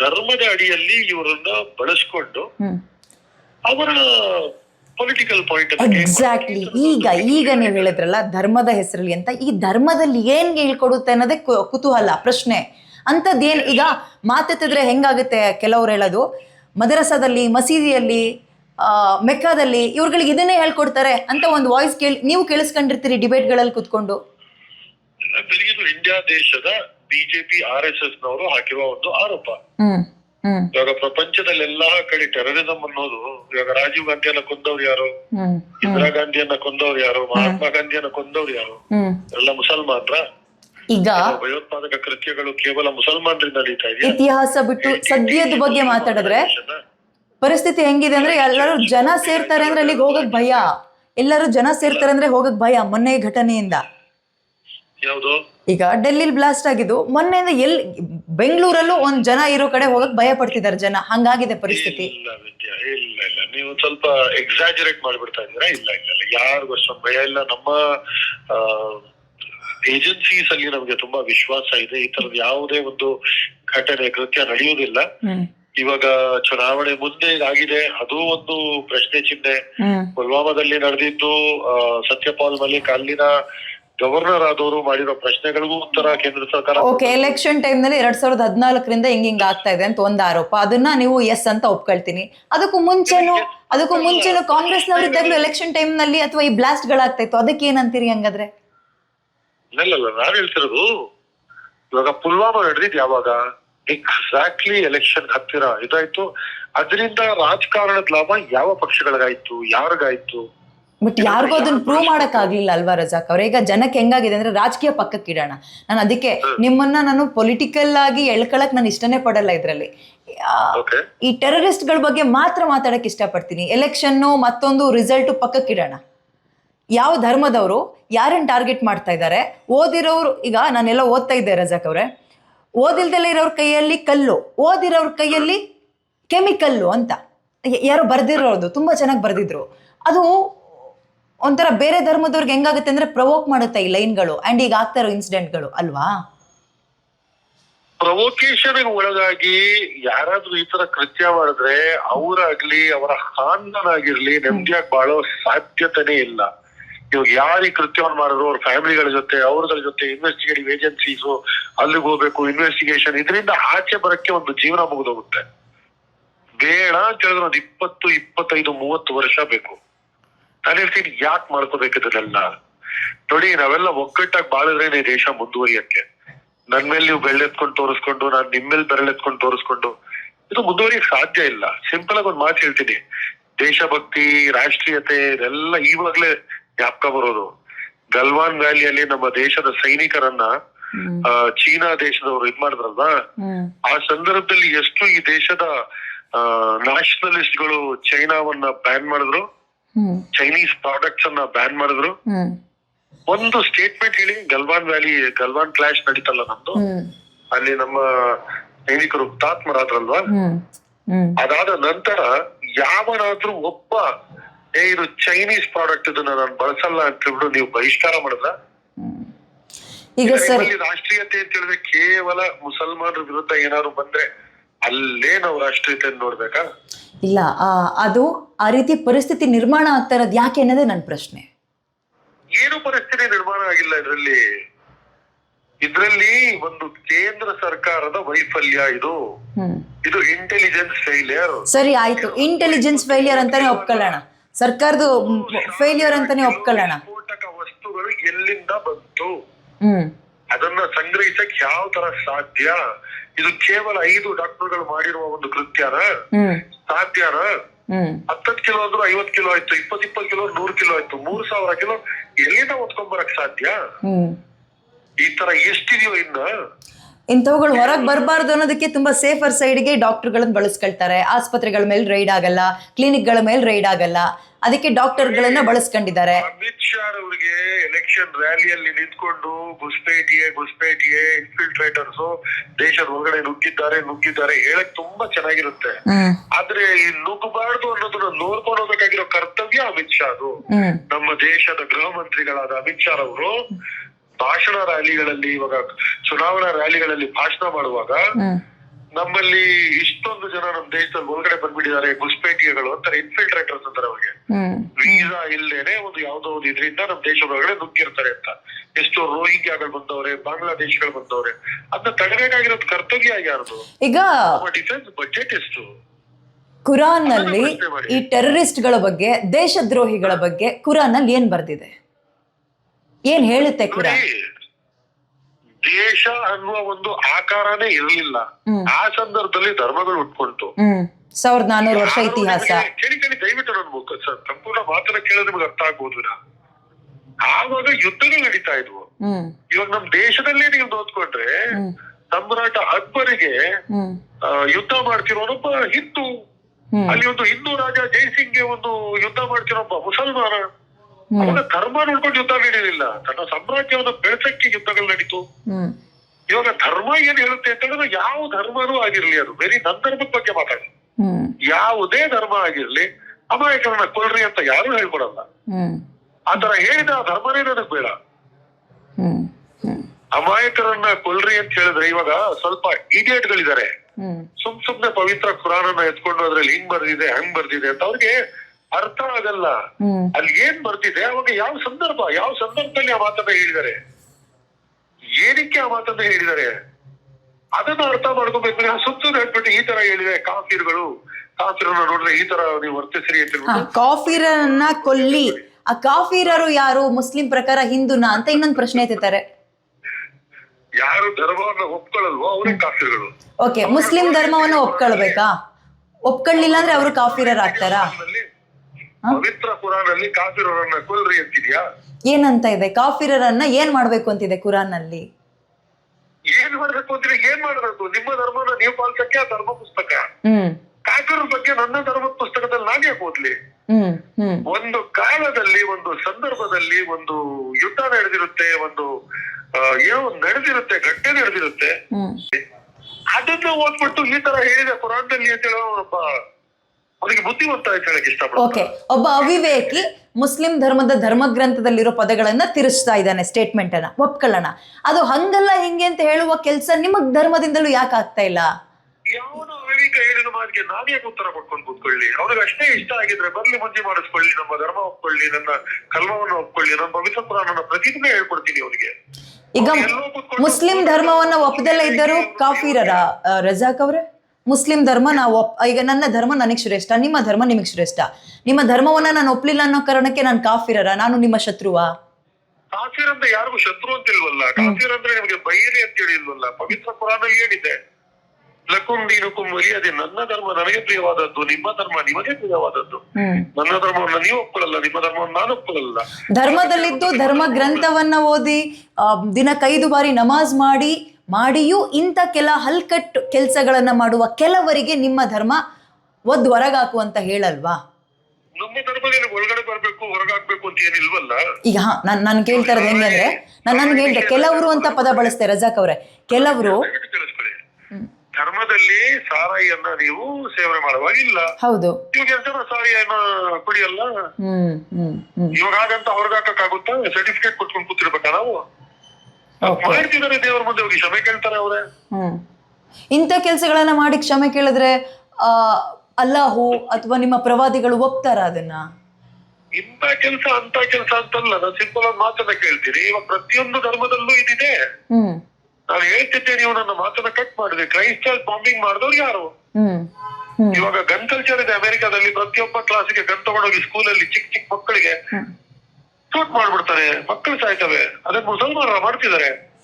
ಧರ್ಮದ ಅಡಿಯಲ್ಲಿ ಇವರನ್ನ ಬಳಸ್ಕೊಂಡು ಅವರ ಪೊಲಿಟಿಕಲ್ ಪಾಯಿಂಟ್ ಎಕ್ಸಾಕ್ಟ್ಲಿ ಈಗ ಈಗ ನೀವು ಹೇಳಿದ್ರಲ್ಲ ಧರ್ಮದ ಹೆಸರಲ್ಲಿ ಅಂತ ಈ ಧರ್ಮದಲ್ಲಿ ಏನ್ ಹೇಳ್ಕೊಡುತ್ತೆ ಅನ್ನೋದೇ ಕುತೂಹಲ ಪ್ರಶ್ನೆ. ಅಂಥದ್ದೇನು ಈಗ ಮಾತೆತ್ತಿದ್ರೆ ಹೆಂಗಾಗುತ್ತೆ? ಕೆಲವ್ರು ಹೇಳೋದು ಮದರಸದಲ್ಲಿ ಮಸೀದಿಯಲ್ಲಿ ಮೆಕ್ಕಾದಲ್ಲಿ ಇವ್ರುಗಳಿಗೆ ಇದನ್ನೇ ಹೇಳ್ಕೊಡ್ತಾರೆ ಅಂತ ಒಂದು ವಾಯ್ಸ್ ಕೇಳಿ ನೀವು ಕೇಳಿಸ್ಕೊಂಡಿರ್ತೀರಿ ಡಿಬೇಟ್ಗಳಲ್ಲಿ ಕುತ್ಕೊಂಡು. ಇದು ಇಂಡಿಯಾ ದೇಶದ ಬಿಜೆಪಿ ಆರ್ ಎಸ್ ಎಸ್ ನವರು ಹಾಕಿರುವ ಒಂದು ಆರೋಪ. ಇವಾಗ ಪ್ರಪಂಚದಲ್ಲಿ ಎಲ್ಲಾ ಕಡೆ ಟೆರರಿಸಂ ಅನ್ನೋದು ಇವಾಗ ರಾಜೀವ್ ಗಾಂಧಿಯನ್ನ ಕೊಂದವ್ರು ಯಾರು? ಇಂದಿರಾ ಗಾಂಧಿಯನ್ನ ಕೊಂದವ್ರು ಯಾರು? ಮಹಾತ್ಮ ಗಾಂಧಿಯನ್ನ ಕೊಂದವ್ರು ಯಾರು? ಎಲ್ಲ ಮುಸಲ್ಮಾನ್ರ? ಈಗ ಭಯೋತ್ಪಾದಕ ಕೃತ್ಯಗಳು ಕೇವಲ ಮುಸಲ್ಮಾನರಿಂದ ನಡೀತಾ ಇದೆ ಇತಿಹಾಸ ಬಿಟ್ಟು ಸದ್ಯದ ಬಗ್ಗೆ ಮಾತಾಡಿದ್ರೆ ಪರಿಸ್ಥಿತಿ ಹೆಂಗಿದೆ ಅಂದ್ರೆ ಎಲ್ಲರೂ ಜನ ಸೇರ್ತಾರೆ ಅಂದ್ರೆ ಅಲ್ಲಿಗೆ ಹೋಗಕ್ ಭಯ. ಎಲ್ಲರೂ ಜನ ಸೇರ್ತಾರೆ ಅಂದ್ರೆ ಹೋಗಕ್ ಭಯ ಮೊನ್ನೆ ಘಟನೆಯಿಂದ. ಯಾವುದು? ಈಗ ಡೆಲ್ಲಿ ಬ್ಲಾಸ್ಟ್ ಆಗಿದ್ದು ಮೊನ್ನೆಯಿಂದ ಎಲ್ ಬೆಂಗಳೂರಲ್ಲೂ ಒಂದ್ ಜನ ಇರೋ ಕಡೆ ಹೋಗಕ್ ಭಯ ಪಡ್ತಿದ್ದಾರೆ ಜನ. ಹಂಗಾಗಿದೆ ಪರಿಸ್ಥಿತಿ. ಇಲ್ಲ ವಿದ್ಯಾ ಇಲ್ಲ ಇಲ್ಲ. ನೀವು ಸ್ವಲ್ಪ ಎಕ್ಸಾಜರೇಟ್ ಮಾಡ್ಬಿಡ್ತಾ ಇದ್ದೀರಾ? ಇಲ್ಲ ಇಲ್ಲ ಇಲ್ಲ. ಯಾರಿಗೂ ಅಷ್ಟೊಂದು ಭಯ ಇಲ್ಲ. ನಮ್ಮ ಏಜೆನ್ಸೀಸ್ ಅಲ್ಲಿ ನಮಗೆ ತುಂಬಾ ವಿಶ್ವಾಸ ಇದೆ. ಈ ತರದ ಯಾವುದೇ ಒಂದು ಘಟನೆ ಕೃತ್ಯ ನಡೆಯುವುದಿಲ್ಲ. ಇವಾಗ ಚುನಾವಣೆ ಮುಂದೆ ಇದಾಗಿದೆ ಅದು ಒಂದು ಪ್ರಶ್ನೆ ಚಿಹ್ನೆ. ಪುಲ್ವಾಮಾದಲ್ಲಿ ನಡೆದಿದ್ದು ಸತ್ಯಪಾಲ್ ಮಲಿಕ್ ಅಲ್ಲಿನ ಗವರ್ನರ್ ಆದವರು ಮಾಡಿರೋ ಪ್ರಶ್ನೆಗಳಿಗೂ ಉತ್ತರ ಕೇಂದ್ರ ಸರ್ಕಾರ ಓಕೆ ಎಲೆಕ್ಷನ್ ಟೈಮ್ನಲ್ಲಿ ಎರಡ್ ಸಾವಿರದ ಹದಿನಾಲ್ಕರಿಂದ ಹಿಂಗ್ ಹಿಂಗ್ ಆಗ್ತಾ ಇದೆ ಅಂತ ಒಂದ್ ಆರೋಪ. ಅದನ್ನ ನೀವು ಎಸ್ ಅಂತ ಒಪ್ಕೊಳ್ತೀನಿ. ಅದಕ್ಕೂ ಮುಂಚೆನು ಅದಕ್ಕೂ ಮುಂಚೆನು ಕಾಂಗ್ರೆಸ್ನವ್ರು ಇದ್ದಾಗಲೂ ಎಲೆಕ್ಷನ್ ಟೈಮ್ನಲ್ಲಿ ಅಥವಾ ಈ ಬ್ಲಾಸ್ಟ್ ಗಳಾಗ್ತಾ ಇತ್ತು ಅದಕ್ಕೆ ಏನಂತೀರಿ ಹಂಗಾದ್ರೆ? ಇಲ್ಲ ನಾನು ಹೇಳ್ತಿರೋದು ಇವಾಗ ಪುಲ್ವಾಮಾ ನಡೆದಿದ್ ಯಾವಾಗ? ಎಕ್ಸಾಕ್ಟ್ಲಿ ಎಲೆಕ್ಷನ್ ಹತ್ತಿರ ಇದಾಯ್ತು. ಅದರಿಂದ ರಾಜಕಾರಣದ ಲಾಭ ಯಾವ ಪಕ್ಷಗಳಿಗಾಯ್ತು? ಯಾರಿಗಾಯ್ತು? ಬಟ್ ಯಾರಿಗೂ ಅದನ್ನ ಪ್ರೂವ್ ಮಾಡಕ್ ಆಗ್ಲಿಲ್ಲ ಅಲ್ವಾ ರಜಾಕ್ ಅವ್ರ? ಈಗ ಜನಕ್ಕೆ ಹೆಂಗಾಗಿದೆ ಅಂದ್ರೆ ರಾಜಕೀಯ ಪಕ್ಕಕ್ಕೆ ಇಡೋಣ. ನಾನು ಅದಕ್ಕೆ ನಿಮ್ಮನ್ನ ನಾನು ಪೊಲಿಟಿಕಲ್ ಆಗಿ ಎಳ್ಕೊಳಕ್ ನಾನು ಇಷ್ಟನೇ ಪಡಲ್ಲ ಇದ್ರಲ್ಲಿ. ಈ ಟೆರರಿಸ್ಟ್ ಟೆರರಿಸ್ಟ್ಗಳ ಬಗ್ಗೆ ಮಾತ್ರ ಮಾತಾಡಕ್ ಇಷ್ಟಪಡ್ತೀನಿ. ಎಲೆಕ್ಷನ್ ಮತ್ತೊಂದು ರಿಸಲ್ಟ್ ಪಕ್ಕಕ್ಕೆ ಇಡೋಣ. ಯಾವ ಧರ್ಮದವರು ಯಾರನ್ನ ಟಾರ್ಗೆಟ್ ಮಾಡ್ತಾ ಇದ್ದಾರೆ? ಓದಿರೋರು ಈಗ ನಾನೆಲ್ಲ ಓದ್ತಾ ಇದ್ದೆ ರಜಾಕ್ ಅವ್ರೆ. ಓದಿಲ್ದಲ್ಲೇ ಇರೋರ ಕೈಯಲ್ಲಿ ಕಲ್ಲು, ಓದಿರೋರ್ ಕೈಯಲ್ಲಿ ಕೆಮಿಕಲ್ಲು ಅಂತ. ಯಾರು ಬರ್ದಿರೋದು ತುಂಬಾ ಚೆನ್ನಾಗಿ ಬರ್ದಿದ್ರು. ಅದು ಒಂಥರ ಬೇರೆ ಧರ್ಮದವ್ರಿಗೆ ಹೆಂಗಾಗುತ್ತೆ ಅಂದ್ರೆ ಪ್ರವೋಕ್ ಮಾಡುತ್ತೆ ಈ ಲೈನ್ಗಳು ಅಂಡ್ ಈಗ ಆಗ್ತಾ ಇರೋ ಇನ್ಸಿಡೆಂಟ್ಗಳು ಅಲ್ವಾ? ಪ್ರವೋಕೇಶನ್ ಒಳಗಾಗಿ ಯಾರಾದ್ರೂ ಈ ತರ ಕೃತ್ಯ ಮಾಡಿದ್ರೆ ಅವರಾಗ್ಲಿ, ಅವರ ಹಾನ್ನನಾಗಿರ್ಲಿ ನೆಮ್ಮದಿಯಾಗಿ ಬಾಳೋ ಸಾಧ್ಯತೆನೇ ಇಲ್ಲ. ಇವಾಗ ಯಾರಿಗೆ ಕೃತ್ಯವನ್ನು ಮಾಡಿದ್ರು? ಅವ್ರ ಫ್ಯಾಮಿಲಿಗಳ ಜೊತೆ ಅವ್ರಗಳ ಜೊತೆ ಇನ್ವೆಸ್ಟಿಗೇಟಿವ್ ಏಜೆನ್ಸೀಸು ಅಲ್ಲಿಗೆ ಹೋಗ್ಬೇಕು ಇನ್ವೆಸ್ಟಿಗೇಷನ್ ಇದರಿಂದ ಆಚೆ ಬರಕ್ಕೆ ಒಂದು ಜೀವನ ಮುಗಿದೋಗುತ್ತೆ. ಬೇಡ ಅಂತ ಹೇಳಿದ್ರೆ ಒಂದು ಇಪ್ಪತ್ತು, ಇಪ್ಪತ್ತೈದು, ಮೂವತ್ತು ವರ್ಷ ಬೇಕು. ನಾನು ಹೇಳ್ತೀನಿ, ಯಾಕೆ ಮಾಡ್ಕೋಬೇಕು ಇದನ್ನೆಲ್ಲ? ನೋಡಿ, ನಾವೆಲ್ಲ ಒಗ್ಗಟ್ಟಾಗಿ ಈ ದೇಶ ಮುಂದುವರಿಯಕ್ಕೆ. ನನ್ ಮೇಲೆ ನೀವು ಬೆಳ್ಳೆತ್ಕೊಂಡು ತೋರಿಸ್ಕೊಂಡು, ನಾನ್ ನಿಮ್ ಮೇಲೆ ಬೆರಳೆತ್ಕೊಂಡು ತೋರಿಸ್ಕೊಂಡು, ಇದು ಮುಂದುವರಿಯಕ್ ಸಾಧ್ಯ ಇಲ್ಲ. ಸಿಂಪಲ್ ಆಗಿ ಒಂದ್ ಮಾತು ಹೇಳ್ತೀನಿ. ದೇಶಭಕ್ತಿ, ರಾಷ್ಟ್ರೀಯತೆ, ಇದೆಲ್ಲ ಇವಾಗ್ಲೇ ಜ್ಞಾಪಕ ಬರೋದು. ಗಲ್ವಾನ್ ವ್ಯಾಲಿಯಲ್ಲಿ ನಮ್ಮ ದೇಶದ ಸೈನಿಕರನ್ನ ಚೀನಾ ದೇಶದವರು ಇದ್ ಮಾಡಿದ್ರಲ್ವಾ? ಆ ಸಂದರ್ಭದಲ್ಲಿ ಎಷ್ಟು ಈ ದೇಶದ ನ್ಯಾಷನಲಿಸ್ಟ್ಗಳು ಚೈನಾವನ್ನ ಬ್ಯಾನ್ ಮಾಡಿದ್ರು? ಚೈನೀಸ್ ಪ್ರಾಡಕ್ಟ್ಸ್ ಅನ್ನ ಬ್ಯಾನ್ ಮಾಡಿದ್ರು? ಒಂದು ಸ್ಟೇಟ್ಮೆಂಟ್ ಹೇಳಿ ಗಲ್ವಾನ್ ವ್ಯಾಲಿ ಗಲ್ವಾನ್ ಕ್ಲಾಶ್ ನಡೀತಲ್ಲ ನಮ್ದು? ಅಲ್ಲಿ ನಮ್ಮ ಸೈನಿಕರು ಹುತಾತ್ಮರಾದ್ರಲ್ವಾ? ಅದಾದ ನಂತರ ಯಾವನಾದ್ರೂ ಒಬ್ಬ ಏ ಇದು ಚೈನೀಸ್ ಪ್ರಾಡಕ್ಟ್ ಇದನ್ನ ನಾನು ಬಳಸಲ್ಲ ಅಂತ ಹೇಳ್ಬಿಟ್ಟು ನೀವು ಬಹಿಷ್ಕಾರ ಮಾಡಿದ್ರ? ಈಗ ಸರ್. ರಾಷ್ಟ್ರೀಯತೆ ಅಂತ ಹೇಳಿದ್ರೆ ಕೇವಲ ಮುಸಲ್ಮಾನರ ವಿರುದ್ಧ ಏನಾದ್ರು ಬಂದ್ರೆ ಅಲ್ಲೇ ನಾವು ರಾಷ್ಟ್ರೀಯತೆ ನೋಡ್ಬೇಕಾ? ಇಲ್ಲ ಅದು ಆ ರೀತಿ ಪರಿಸ್ಥಿತಿ ನಿರ್ಮಾಣ ಆಗ್ತಾ ಇರೋದು ಯಾಕೆ ಅನ್ನೋದೇ ನನ್ನ ಪ್ರಶ್ನೆ. ಏನು ಪರಿಸ್ಥಿತಿ ನಿರ್ಮಾಣ ಆಗಿಲ್ಲ ಇದರಲ್ಲಿ? ಇದರಲ್ಲಿ ಒಂದು ಕೇಂದ್ರ ಸರ್ಕಾರದ ವೈಫಲ್ಯ ಇದು. ಇದು ಇಂಟೆಲಿಜೆನ್ಸ್ ಫೇಲಿಯರ್ ಸರಿ ಆಯ್ತು. ಇಂಟೆಲಿಜೆನ್ಸ್ ಫೇಲಿಯರ್ ಅಂತಾನೆ ಒಪ್ಕೊಳ್ಳೋಣ. ಸರ್ಕಾರದ ಫೇಲ್ಯೂರ್ ಅಂತಾನೆ ಒಪ್ಕೊಳ್ಳೋಣ. ಸ್ಫೋಟಕ ವಸ್ತುಗಳು ಎಲ್ಲಿಂದ ಬಂತು? ಹ್ಮ್. ಅದನ್ನ ಸಂಗ್ರಹಿಸಕ್ ಯಾವ ತರ ಸಾಧ್ಯ? ಇದು ಕೇವಲ ಐದು ಡಾಕ್ಟರ್ಗಳು ಮಾಡಿರುವ ಒಂದು ಕೃತ್ಯನ ಹ್ಮ್. ಸಾಧ್ಯನ ಹ್ಮ್. ಹತ್ತತ್ತು ಕಿಲೋ ಅಂದ್ರೂ ಐವತ್ ಕಿಲೋ ಆಯ್ತು ಇಪ್ಪತ್ ಇಪ್ಪತ್ ಕಿಲೋ ನೂರ್ ಕಿಲೋ ಆಯ್ತು ಮೂರ್ ಸಾವಿರ ಕಿಲೋ ಎಲ್ಲಿಂದ ಹೊತ್ಕೊಂಡ್ ಸಾಧ್ಯ? ಹ್ಮ್. ಈ ತರ ಎಷ್ಟಿದೆಯೋ ಇನ್ನ? ಇಂಥವುಗಳು ಹೊರಗೆ ಬರಬಾರ್ದು ಅನ್ನೋದಕ್ಕೆ ತುಂಬಾ ಸೇಫರ್ ಸೈಡ್ಗೆ ಡಾಕ್ಟರ್ಗಳನ್ನ ಬಳಸ್ಕೊಳ್ತಾರೆ. ಆಸ್ಪತ್ರೆಗಳ ಮೇಲೆ ರೈಡ್ ಆಗಲ್ಲ ಕ್ಲಿನಿಕ್ಗಳ ಮೇಲೆ ರೈಡ್ ಆಗಲ್ಲ. ಅದಕ್ಕೆ ಡಾಕ್ಟರ್ಗಳನ್ನ ಬಳಸ್ಕೊಂಡಿದ್ದಾರೆ. ಅಮಿತ್ ಶಾ ಅವರಿಗೆ ಎಲೆಕ್ಷನ್ ರ್ಯಾಲಿಯಲ್ಲಿ ನಿಂತ್ಕೊಂಡು ಗುಸ್ಪೇಟಿಯೇ ಗುಸ್ಪೇಟಿಯೇ ಇನ್ಫಿಲ್ಟ್ರೇಟರ್ಸ್ ದೇಶದ ಒಳಗಡೆ ನುಗ್ಗಿದ್ದಾರೆ ನುಗ್ಗಿದ್ದಾರೆ ಹೇಳಕ್ ತುಂಬಾ ಚೆನ್ನಾಗಿರುತ್ತೆ. ಆದ್ರೆ ಈ ನುಗ್ಗಬಾರ್ದು ಅನ್ನೋದನ್ನ ನೋಡ್ಕೊಂಡು ಹೋಗ್ಬೇಕಾಗಿರೋ ಕರ್ತವ್ಯ ಅಮಿತ್ ಶಾ ಅದು ನಮ್ಮ ದೇಶದ ಗೃಹ ಮಂತ್ರಿಗಳಾದ ಅಮಿತ್ ಶಾ ಅವರು ಭಾಷಣ ರ್ಯಾಲಿಗಳಲ್ಲಿ ಇವಾಗ ಚುನಾವಣಾ ರ್ಯಾಲಿಗಳಲ್ಲಿ ಭಾಷಣ ಮಾಡುವಾಗ ನಮ್ಮಲ್ಲಿ ಇಷ್ಟೊಂದು ಜನ ನಮ್ಮ ದೇಶದಲ್ಲಿ ಒಳಗಡೆ ಬಂದ್ಬಿಟ್ಟಿದ್ದಾರೆ ಗುಸ್ಪೇಟಿಯಗಳು ಅಂತ ಇನ್ಫಿಲ್ಟ್ರೇಟರ್ಸ್ ಅಂತಾರೆ ಅವರಿಗೆ. ವೀಸಾ ಇಲ್ದೇನೆ ಒಂದು ಯಾವ್ದೋ ಒಂದು ಇದರಿಂದ ನಮ್ಮ ದೇಶದ ಒಳಗಡೆ ನುಗ್ಗಿರ್ತಾರೆ ಅಂತ. ಎಷ್ಟೋ ರೋಹಿಂಗ್ಯಾಗಳು ಬಂದವ್ರೆ ಬಾಂಗ್ಲಾದೇಶಗಳು ಬಂದವ್ರೆ. ಅದನ್ನ ತಡೆಬೇಕಾಗಿರೋದು ಕರ್ತವ್ಯ ಯಾರ್ದು? ಈಗ ಡಿಫೆನ್ಸ್ ಬಜೆಟ್ ಎಷ್ಟು? ಕುರಾನ್ನಲ್ಲಿ ಈ ಟೆರರಿಸ್ಟ್ಗಳ ಬಗ್ಗೆ ದೇಶದ್ರೋಹಿಗಳ ಬಗ್ಗೆ ಕುರಾನ್ ಅಲ್ಲಿ ಏನ್ ಬರ್ದಿದೆ? ಏನ್ ಹೇಳುತ್ತೆ ಕೂಡ? ದೇಶ ಅನ್ನುವ ಒಂದು ಆಕಾರನೇ ಇರಲಿಲ್ಲ. ಆ ಸಂದರ್ಭದಲ್ಲಿ ಧರ್ಮಗಳು ಉಟ್ಕೊಂತು ಸಾವಿರದ ನಾನೂರು ವರ್ಷ ಇತಿಹಾಸ. ಕೇಳಿ ಕೇಳಿ ದಯವಿಟ್ಟು ನನ್ನ ಸರ್ ಸಂಪೂರ್ಣ ಮಾತನ್ನ ಕೇಳಿದ್ರೆ ನಿಮ್ಗೆ ಅರ್ಥ ಆಗ್ಬೋದು ಆವಾಗ ಯುದ್ಧಗಳು ನಡೀತಾ ಇದ್ವು. ಇವಾಗ ನಮ್ ದೇಶದಲ್ಲೇ ನೀವು ನೋಡ್ಕೊಂಡ್ರೆ ಸಮ್ರಾಟ ಅಕ್ಬರಿಗೆ ಯುದ್ಧ ಮಾಡ್ತಿರೋನೊಬ್ಬ ಹಿಂದೂ. ಅಲ್ಲಿ ಒಂದು ಹಿಂದೂ ರಾಜ ಜೈಸಿಂಗ್ಗೆ ಒಂದು ಯುದ್ಧ ಮಾಡ್ತಿರೋಬ್ಬ ಮುಸಲ್ಮಾನ. ಅವಾಗ ಧರ್ಮ ನೋಡ್ಕೊಂಡು ಯುದ್ಧ ನಡೆಯಲಿಲ್ಲ. ತನ್ನ ಸಾಮ್ರಾಜ್ಯವನ್ನು ಬೆಳೆಸಕ್ಕೆ ಯುದ್ಧಗಳು ನಡೀತು. ಇವಾಗ ಧರ್ಮ ಏನ್ ಹೇಳುತ್ತೆ ಅಂತ ಹೇಳಿದ್ರೆ ಯಾವ ಧರ್ಮನೂ ಆಗಿರ್ಲಿ ಅದು. ಬೇರೆ ನನ್ನ ಧರ್ಮದ ಬಗ್ಗೆ ಮಾತಾಡಿ. ಯಾವುದೇ ಧರ್ಮ ಆಗಿರ್ಲಿ ಅಮಾಯಕರನ್ನ ಕೊಲ್ರಿ ಅಂತ ಯಾರು ಹೇಳ್ಕೊಡಲ್ಲ. ಆತರ ಹೇಳಿದ ಆ ಧರ್ಮನೇ ನನಗ್ ಬೇಡ. ಅಮಾಯಕರನ್ನ ಕೊಲ್ರಿ ಅಂತ ಹೇಳಿದ್ರೆ ಇವಾಗ ಸ್ವಲ್ಪ ಇಡಿಯಟ್ ಗಳಿದ್ದಾರೆ ಸುಮ್ ಸುಮ್ನೆ ಪವಿತ್ರ ಕುರಾನನ್ನ ಎತ್ಕೊಂಡು ಅದ್ರಲ್ಲಿ ಹಿಂಗ್ ಬರ್ದಿದೆ ಹಂಗ್ ಬರ್ದಿದೆ ಅಂತ ಅವ್ರಿಗೆ ಅರ್ಥ ಆಗಲ್ಲ. ಅಲ್ಲಿ ಏನ್ ಬರ್ತಿದೆ? ಅವಾಗ ಯಾವ ಸಂದರ್ಭ? ಯಾವ ಸಂದರ್ಭದಲ್ಲಿ ಆ ಮಾತನ್ನ ಹೇಳಿದ್ದಾರೆ? ಏನಕ್ಕೆ ಆ ಮಾತನ್ನ ಹೇಳಿದ್ದಾರೆ? ಅದನ್ನ ಅರ್ಥ ಮಾಡ್ಕೋಬೇಕು. ಆ ಸುತ್ತ ಹೇಳ್ಬಿಟ್ಟು ಈ ತರ ಹೇಳಿದೆ ಕಾಫಿರ್ಗಳು ಕಾಫಿರನ್ನ ನೋಡಿದ್ರೆ ಈ ತರ ನೀವು ವರ್ತಿಸ್ರಿ ಅಂತ ಕಾಫಿರನ್ನ ಕೊಲ್ಲಿ. ಆ ಕಾಫಿರರು ಯಾರು? ಮುಸ್ಲಿಂ ಪ್ರಕಾರ ಹಿಂದೂನಾ ಅಂತ ಇನ್ನೊಂದು ಪ್ರಶ್ನೆ ಎತ್ತಿದ್ದಾರೆ ಯಾರು ಧರ್ಮವನ್ನ ಒಪ್ಕೊಳ್ಳಲ್ವೋ ಅವರೇ ಕಾಫಿರ್ಗಳು. ಓಕೆ ಮುಸ್ಲಿಂ ಧರ್ಮವನ್ನ ಒಪ್ಕೊಳ್ಬೇಕಾ? ಒಪ್ಕೊಳ್ಳಿಲ್ಲ ಅಂದ್ರೆ ಅವರು ಕಾಫಿರರ್ ಆಗ್ತಾರಾ ಪವಿತ್ರ ಕುರಾನಲ್ಲಿ ಕಾಫಿರರನ್ನ ಕೊಲ್ರಿ ಅಂತಿದ್ಯಾ? ಏನಂತ ಇದೆ? ಕಾಫಿರರನ್ನ ಏನ್ ಮಾಡ್ಬೇಕು ಅಂತಿದೆ ಕುರಾನ್ನಲ್ಲಿ ಏನ್ ಮಾಡ್ಬೇಕು ಅಂದ್ರೆ ಏನ್ ಮಾಡ್ಬೇಕು? ನಿಮ್ಮ ಧರ್ಮನ ನೀವು ಪಾಲಿಸಕ್ಕೆ ಆ ಧರ್ಮ ಪುಸ್ತಕ. ಕಾಫಿರ ಬಗ್ಗೆ ನನ್ನ ಧರ್ಮದ ಪುಸ್ತಕದಲ್ಲಿ ನಾನೇ ಓದ್ಲಿ. ಒಂದು ಕಾಲದಲ್ಲಿ ಒಂದು ಸಂದರ್ಭದಲ್ಲಿ ಒಂದು ಯುದ್ಧ ನಡೆದಿರುತ್ತೆ ಒಂದು ಏನೋ ನಡೆದಿರುತ್ತೆ ಘಟನೆ ನಡೆದಿರುತ್ತೆ. ಅದನ್ನ ಓದ್ಬಿಟ್ಟು ಈ ತರ ಹೇಳಿದೆ ಕುರಾನ್ದಲ್ಲಿ ಅಂತ ಹೇಳೋ ಒಬ್ಬ ಓಕೆ ಒಬ್ಬ ಅವಿವೇಕಿ ಮುಸ್ಲಿಂ ಧರ್ಮದ ಧರ್ಮಗ್ರಂಥದಲ್ಲಿರೋ ಪದಗಳನ್ನ ತಿರುಸ್ತಾ ಇದ್ದಾನೆ ಸ್ಟೇಟ್ಮೆಂಟ್ ಅನ್ನ ಒಪ್ಕೊಳ್ಳೋಣ. ಅದು ಹಂಗಲ್ಲ ಹಿಂಗೆ ಅಂತ ಹೇಳುವ ಕೆಲಸ ನಿಮಗ್ ಧರ್ಮದಿಂದಲೂ ಯಾಕೆ ಆಗ್ತಾ ಇಲ್ಲ? ಯಾವನು ಅವಿವೇಕ ಹೇಳಿದ ಮಾತಿಗೆ ನಾನೇ ಉತ್ತರ ಕೊಟ್ಕೊಂಡು ಕೂತ್ಕೊಳ್ಳಿ? ಅವ್ರಿಗೆ ಅಷ್ಟೇ ಇಷ್ಟ ಆಗಿದ್ರೆ ಬರ್ಲಿ ಮುಂಜಿ ಮಾಡಿಸ್ಕೊಳ್ಳಿ ನಮ್ಮ ಧರ್ಮ ಒಪ್ಕೊಳ್ಳಿ ನನ್ನ ಕಲ್ಮವನ್ನು ಒಪ್ಕೊಳ್ಳಿ ನಮ್ಮ ಪವಿತ್ರ ಪುರಾಣನ ಪ್ರತಿದಿನ ಹೇಳ್ಕೊಡ್ತೀನಿ ಅವನಿಗೆ. ಈಗ ಮುಸ್ಲಿಂ ಧರ್ಮವನ್ನ ಒಪ್ಪದಲ್ಲೇ ಇದ್ದರು ಕಾಫಿರರ ರಜಾಕ್ ಅವ್ರೆ? ಮುಸ್ಲಿಂ ಧರ್ಮ ನಾವು ಒಪ್ ಈಗ ನನ್ನ ಧರ್ಮ ನನಗೆ ಶ್ರೇಷ್ಠ ನಿಮ್ಮ ಧರ್ಮ ನಿಮಗೆ ಶ್ರೇಷ್ಠ. ನಿಮ್ಮ ಧರ್ಮವನ್ನ ನಾನು ಒಪ್ಲಿಲ್ಲ ಅನ್ನೋ ಕಾರಣಕ್ಕೆ ನಾನು ಕಾಫಿರರ ನಾನು ನಿಮ್ಮ ಶತ್ರುವಾ? ಕಾಫಿರ್ ಅಂತ ಯಾರಿಗೂ ಶತ್ರು ಅಂತ ಇಲ್ವಲ್ಲ ಕಾಫೀರ್ ಅಂದ್ರೆ ನಿಮಗೆ ಬೈರಿ ಅಂತ ಹೇಳಿಲ್ವಲ್ಲ? ಪವಿತ್ರ ಪುರಾಣ ಏನಿದೆ ಲಕುಂ ದೀನುಕುಂ ಅದೇ ನನ್ನ ಧರ್ಮ ನನಗೆ ಪ್ರಿಯವಾದದ್ದು ನಿಮ್ಮ ಧರ್ಮ ನಿಮಗೆ ಪ್ರಿಯವಾದದ್ದು. ನನ್ನ ಧರ್ಮವನ್ನು ನೀವು ಒಪ್ಪಲ್ಲ ನಿಮ್ಮ ಧರ್ಮವನ್ನು ನಾನು ಒಪ್ಪಲ್ಲ ಧರ್ಮದಲ್ಲಿದ್ದು ಧರ್ಮ ಗ್ರಂಥವನ್ನ ಓದಿ ದಿನ ದಿನಕ್ಕೈದು ಬಾರಿ ನಮಾಜ್ ಮಾಡಿ ಮಾಡಿಯೂ ಇಂಥ ಕೆಲ ಹಲ್ಕಟ್ಟು ಕೆಲಸಗಳನ್ನ ಮಾಡುವ ಕೆಲವರಿಗೆ ನಿಮ್ಮ ಧರ್ಮ ಒದ್ ಹೊರಗಾಕು ಅಂತ ಹೇಳಲ್ವಾ? ನಮ್ಮ ಧರ್ಮದಲ್ಲಿ ಒಳಗಡೆ ಬರಬೇಕು ಹೊರಗಾಕ್ಬೇಕು ಅಂತ ಏನಿಲ್ವಲ್ಲ? ಈಗ ಹಾ ನಾನು ನಾನು ಕೇಳ್ತಾ ಇರೋದು ಹೆಂಗೆ ಅಂದ್ರೆ ನಾನು ನನ್ಗೆ ಹೇಳ್ದೆ ಕೆಲವರು ಅಂತ ಪದ ಬಳಸ್ತೆ ರಜಾಕ್ ಅವ್ರೆ. ಕೆಲವರು ಧರ್ಮದಲ್ಲಿ ಸಾರಾಯಿಯನ್ನ ನೀವು ಸೇವನೆ ಮಾಡುವಾಗಿಲ್ಲ ಹೌದು. ಇವಾಗ ಜನ ಸಾರಾಯಿಯನ್ನ ಕುಡಿಯಲ್ಲ? ಇವಾಗ ಹಾಗಂತ ಹೊರಗಾಕಕ್ಕಾಗುತ್ತಾ? ಸರ್ಟಿಫಿಕೇಟ್ ಕೊಟ್ಕೊಂಡು ಕೂತಿರ್ಬೇಕಾ ನಾವು? ಮಾಡ್ತಿದ್ದಾರೆ ದೇವರ ಮುಂದೆ ಹೋಗಿ ಕ್ಷಮೆ ಕೇಳ್ತಾರೆ ಅವ್ರೆ. ಹ್ಮ್. ಇಂಥ ಕೆಲಸಗಳನ್ನ ಮಾಡಿ ಕ್ಷಮೆ ಕೇಳಿದ್ರೆ ಆ ಅಲ್ಲಾಹು ಅಥವಾ ನಿಮ್ಮ ಪ್ರವಾದಿಗಳು ಒಪ್ತಾರ ಅದನ್ನ? ಇಂಥ ಕೆಲಸ ಅಂತ ಕೆಲಸ ಅಂತಲ್ಲ. ನಾನು ಸಿಂಪಲ್ ಆಗಿ ಮಾತನ್ನ ಕೇಳ್ತೀನಿ. ಇವಾಗ ಪ್ರತಿಯೊಂದು ಧರ್ಮದಲ್ಲೂ ಇದಿದೆ. ಹ್ಮ್. ನಾನು ಹೇಳ್ತಿದ್ದೆ ನೀವು ನನ್ನ ಮಾತನ್ನ ಕಟ್ ಮಾಡಿದೆ ಕ್ರೈಸ್ಟ್ ಬಾಂಬಿಂಗ್ ಮಾಡಿದವ್ರು ಯಾರು? ಇವಾಗ ಗನ್ ಕಲ್ಚರ್ ಇದೆ ಅಮೆರಿಕಾದಲ್ಲಿ ಪ್ರತಿಯೊಬ್ಬ ಕ್ಲಾಸಿಗೆ ಗನ್ ತಗೊಂಡೋಗಿ ಸ್ಕೂಲಲ್ಲಿ ಚಿಕ್ಕ ಚಿಕ್ಕ ಮಕ್ಕಳಿಗೆ. ಶೂಟ್ ಮಾಡ್ಬಿಡ್ತಾರೆ. ಮಕ್ಕಳು ಸಾಯ್ತವೆ. ಅದನ್ನ ಮುಸಲ್ಮಾನರ ಮಾಡ್ತಿದ್ದಾರೆ.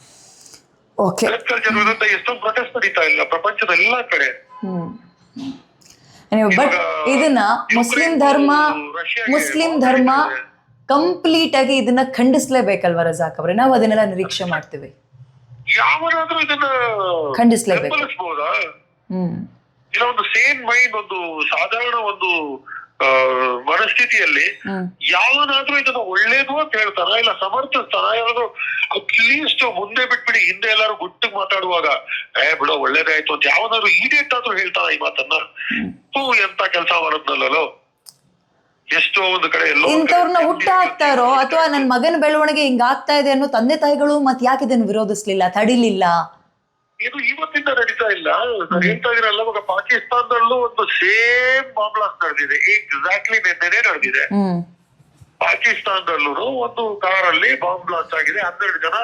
ಗನ್ ಕಲ್ಚರ್ ವಿರುದ್ಧ ಎಷ್ಟೊಂದು ಪ್ರೊಟೆಸ್ಟ್ ನಡೀತಾ ಇಲ್ಲ. ಪ್ರಪಂಚದ ಎಲ್ಲಾ ಕಡೆ. ಹ್ಮ್. ಬಟ್ ಇದನ್ನ ಮುಸ್ಲಿಂ ಧರ್ಮ ಮುಸ್ಲಿಂ ಧರ್ಮ ಕಂಪ್ಲೀಟ್ ಆಗಿ ಇದನ್ನ ಖಂಡಿಸ್ಲೇಬೇಕಲ್ವಾ ರಜಾಕ್ ಅವ್ರೆ? ನಾವು ಅದನ್ನೆಲ್ಲ ನಿರೀಕ್ಷೆ ಮಾಡ್ತೀವಿ. ಯಾವನಾದ್ರೂ ಇದನ್ನ ಖಂಡಿಸ್ಲೇಬೇಕು. ಬೆಂಬಲಿಸಬಹುದಾ ಹ್ಮ್. ಇಲ್ಲ ಒಂದು ಸೇಮ್ ಮೈಂಡ್ ಒಂದು ಸಾಧಾರಣ ಒಂದು ಮನಸ್ಥಿತಿಯಲ್ಲಿ ಯಾವನಾದ್ರೂ ಇದನ್ನ ಒಳ್ಳೇದು ಅಂತ ಹೇಳ್ತಾನ ಇಲ್ಲ ಸಮರ್ಥಿಸ್ತಾನ ಯಾರಾದ್ರೂ ಅಟ್ಲೀಸ್ಟ್ ಮುಂದೆ ಬಿಟ್ಬಿಡಿ ಹಿಂದೆ ಎಲ್ಲಾರು ಗುಟ್ಟು ಮಾತಾಡುವಾಗ ಏ ಬಿಡೋ ಒಳ್ಳೇದೇ ಆಯ್ತು ಅಂತ ಯಾವನಾದ್ರು ಈಡೇಟ್ ಆದ್ರೂ ಹೇಳ್ತಾನ ಈ ಮಾತನ್ನ? ಎಂತ ಕೆಲಸ ಮಾಡೋದ್ನಲ್ಲೋ ಎಷ್ಟೋ ಒಂದು ಕಡೆ ಎಲ್ಲೋ ಇಂಥವ್ರನ್ನ ಹುಟ್ಟ ಹಾಕ್ತಾರೋ ಅಥವಾ ನನ್ನ ಮಗನ ಬೆಳವಣಿಗೆ ಹಿಂಗಾಗ್ತಾ ಇದೆ ಅನ್ನೋ ತಂದೆ ತಾಯಿಗಳು ಮತ್ ಯಾಕೆ ಇದನ್ನು ವಿರೋಧಿಸ್ಲಿಲ್ಲ ತಡಿಲಿಲ್ಲ? ಇದು ಇವತ್ತಿಂದ ನಡೀತಾ ಇಲ್ಲ. ಹೇಳ್ತಾ ಇದ್ರಲ್ಲ ಇವಾಗ ಪಾಕಿಸ್ತಾನದಲ್ಲೂ ಒಂದು ಸೇಮ್ ಮಾಮ್ಲಾಸ್ ನಡೆದಿದೆ. ಎಕ್ಸಾಕ್ಟ್ಲಿ ನಿನ್ನೆನೆ ನಡೆದಿದೆ. ಪಾಕಿಸ್ತಾನದಲ್ಲೂ ಒಂದು ಕಾರಲ್ಲಿ ಬಾಂಬ್ ಬ್ಲಾಸ್ಟ್ ಆಗಿದೆ. ಹನ್ನೆರಡು ಜನ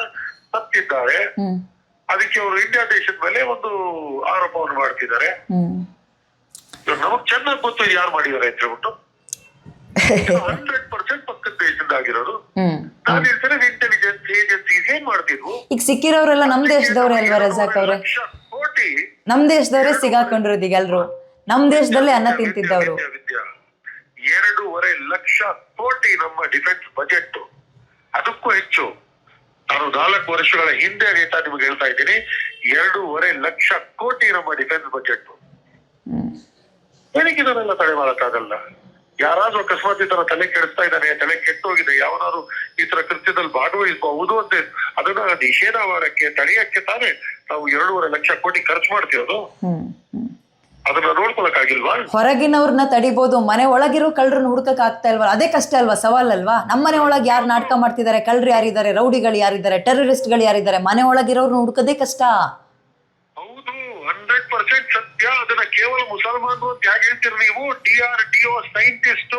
ಸತ್ತಿದ್ದಾರೆ. ಅದಕ್ಕೆ ಅವರು ಇಂಡಿಯಾ ದೇಶದ ಮೇಲೆ ಒಂದು ಆರೋಪವನ್ನು ಮಾಡ್ತಿದ್ದಾರೆ. ನಮಗ್ ಚೆನ್ನಾಗಿ ಗೊತ್ತು ಯಾರು ಮಾಡಿದ್ದಾರೆ ಅಂತ ಹೇಳ್ಬಿಟ್ಟು. ಹಂಡ್ರೆಡ್ ಪರ್ಸೆಂಟ್ ಪಕ್ಕದ ಹ್ಮ್. ನಾನು ಹೇಳ್ತಾರೆ ಇಂಟೆಲಿಜೆನ್ಸ್ ಏಜೆನ್ಸೀಸ್ ಏನ್ ಮಾಡ್ತಿದ್ವು? ಈಗ ಸಿಕ್ಕಿರೋರೆಲ್ಲ ನಮ್ ದೇಶದವ್ರೆ ಅಲ್ವಾ ರಜಾಕ್ ಅವ್ರೆ ಕೋಟಿ ನಮ್ ದೇಶದವ್ರೆ ಸಿಗಾಕೊಂಡಿರೋದು ಈಗ ಎಲ್ರು. ನಮ್ ದೇಶದಲ್ಲೇ ಅನ್ನ ತಿಂತಿದ್ದವ್ರು. ಎರಡೂವರೆ ಲಕ್ಷ ಕೋಟಿ ನಮ್ಮ ಡಿಫೆನ್ಸ್ ಬಜೆಟ್ ಅದಕ್ಕೂ ಹೆಚ್ಚು. ನಾನು ನಾಲ್ಕು ವರ್ಷಗಳ ಹಿಂದೆ ನೇತಾ ನಿಮ್ಗೆ ಹೇಳ್ತಾ ಇದ್ದೀನಿ. ಎರಡೂವರೆ ಲಕ್ಷ ಕೋಟಿ ನಮ್ಮ ಡಿಫೆನ್ಸ್ ಬಜೆಟ್ ಏನಕ್ಕೆ ಇದನ್ನೆಲ್ಲ ತಡೆ ಮಾಡಕ್ಕಾಗಲ್ಲ? ಯಾರಾದ್ರೂ ಅಕಸ್ಮಾತ್ ಈ ತರ ತಲೆ ಕೆಡಿಸ್ತಾ ಇದ್ದಾನೆ ತಲೆ ಕೆಟ್ಟೋಗಿದೆ ಯಾವನಾದ್ರು ಈ ತರ ಕೃತ್ಯದಲ್ಲಿ ಭಾಗವಹಿಸಬಹುದು ಅಂತ ಅದನ್ನ ನಿಷೇಧ ಮಾಡಕ್ಕೆ ತಡೆಯಕ್ಕೆ ತಾನೇ ನಾವು ಎರಡೂವರೆ ಲಕ್ಷ ಕೋಟಿ ಖರ್ಚು ಮಾಡ್ತಿರೋದು? ಅದನ್ನ ನೋಡ್ಕೊಳಕಾಗಿಲ್ವಾ ಹೊರಗಿನವ್ರನ್ನ ತಡಿಬಹುದು ಮನೆ ಒಳಗಿರೋ ಕಳ್ಳರನ್ನ ಹುಡ್ಕಕ್ ಆಗ್ತಾ ಇಲ್ವಾ? ಅದೇ ಕಷ್ಟ ಅಲ್ವಾ ಸವಾಲ್ ಅಲ್ವಾ ನಮ್ಮ ಮನೆ ಒಳಗ್ ಯಾರು ನಾಟಕ ಮಾಡ್ತಿದ್ದಾರೆ? ಕಳ್ಳರು ಯಾರಿದ್ದಾರೆ? ರೌಡಿಗಳು ಯಾರಿದ್ದಾರೆ? ಟೆರರಿಸ್ಟ್ಗಳು ಯಾರಿದ್ದಾರೆ? ಮನೆ ಒಳಗಿರೋರ್ನ ಹುಡ್ಕೋದೇ ಕಷ್ಟ ಹೌದು ಹಂಡ್ರೆಡ್ ಪರ್ಸೆಂಟ್ ಪರ್ಸೆಂಟ್ ಸತ್ಯ ಅದನ್ನ ಕೇವಲ ಮುಸಲ್ಮಾನರು ಅಂತ ಯಾಕೆ ಹೇಳ್ತೀರಿ ನೀವು? D R D O scientist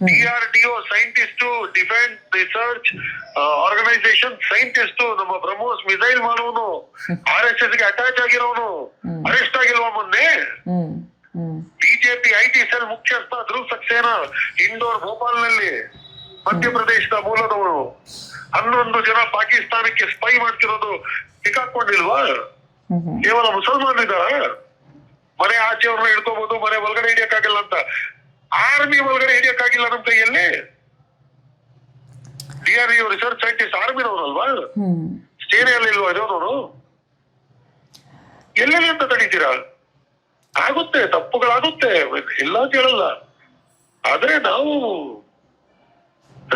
D R D O scientist defence research organisation scientist ನಮ್ಮ ಬ್ರಹ್ಮೋಸ್ ಮಿಸೈಲ್ ಮಾಡೋನು ಆರ್ ಎಸ್ ಎಸ್ಗೆ ಅಟ್ಯಾಚ್ ಆಗಿರೋನು. ಅರೆಸ್ಟ್ ಆಗಿಲ್ವಾ ಮೊನ್ನೆ? ಬಿಜೆಪಿ ಐಟಿ ಸೆಲ್ ಮುಖ್ಯಸ್ಥ ಧ್ರುವ್ ಸಕ್ಸೇನಾ ಇಂದೋರ್ ಭೋಪಾಲ್ನಲ್ಲಿ ಮಧ್ಯಪ್ರದೇಶದ ಮೂಲದವರು ಹನ್ನೊಂದು ಜನ ಪಾಕಿಸ್ತಾನಕ್ಕೆ ಸ್ಪೈ ಮಾಡ್ತಿರೋದು ಸಿಕ್ಕಾಕೊಂಡಿಲ್ವಾ ಕೇವಲ ಮುಸಲ್ಮಾನ್ ಮುಸಲ್ಮಾನಿದಾರ ಮನೆ ಆಚೆಯವ್ರನ್ನ ಹಿಡ್ಕೋಬಹುದು ಮನೆ ಒಳಗಡೆ ಹಿಡಿಯಕ್ಕಾಗಿಲ್ಲ ಅಂತ. ಆರ್ಮಿ ಒಳಗಡೆ ಹಿಡಿಯಕ್ಕಾಗಿಲ್ಲ ನಮ್ ಕೈಯಲ್ಲಿ. D R E research scientist ಆರ್ಮಿನವರಲ್ವಾ ಸೇನೆಯಲ್ಲಿ ಇಲ್ವಾ ಇರೋರು ಎಲ್ಲೆಲ್ಲಿ ಅಂತ ತಡೀತೀರಾ? ಆಗುತ್ತೆ ತಪ್ಪುಗಳಾಗುತ್ತೆ ಇಲ್ಲ ಅಂತ ಹೇಳಲ್ಲ. ಆದ್ರೆ ನಾವು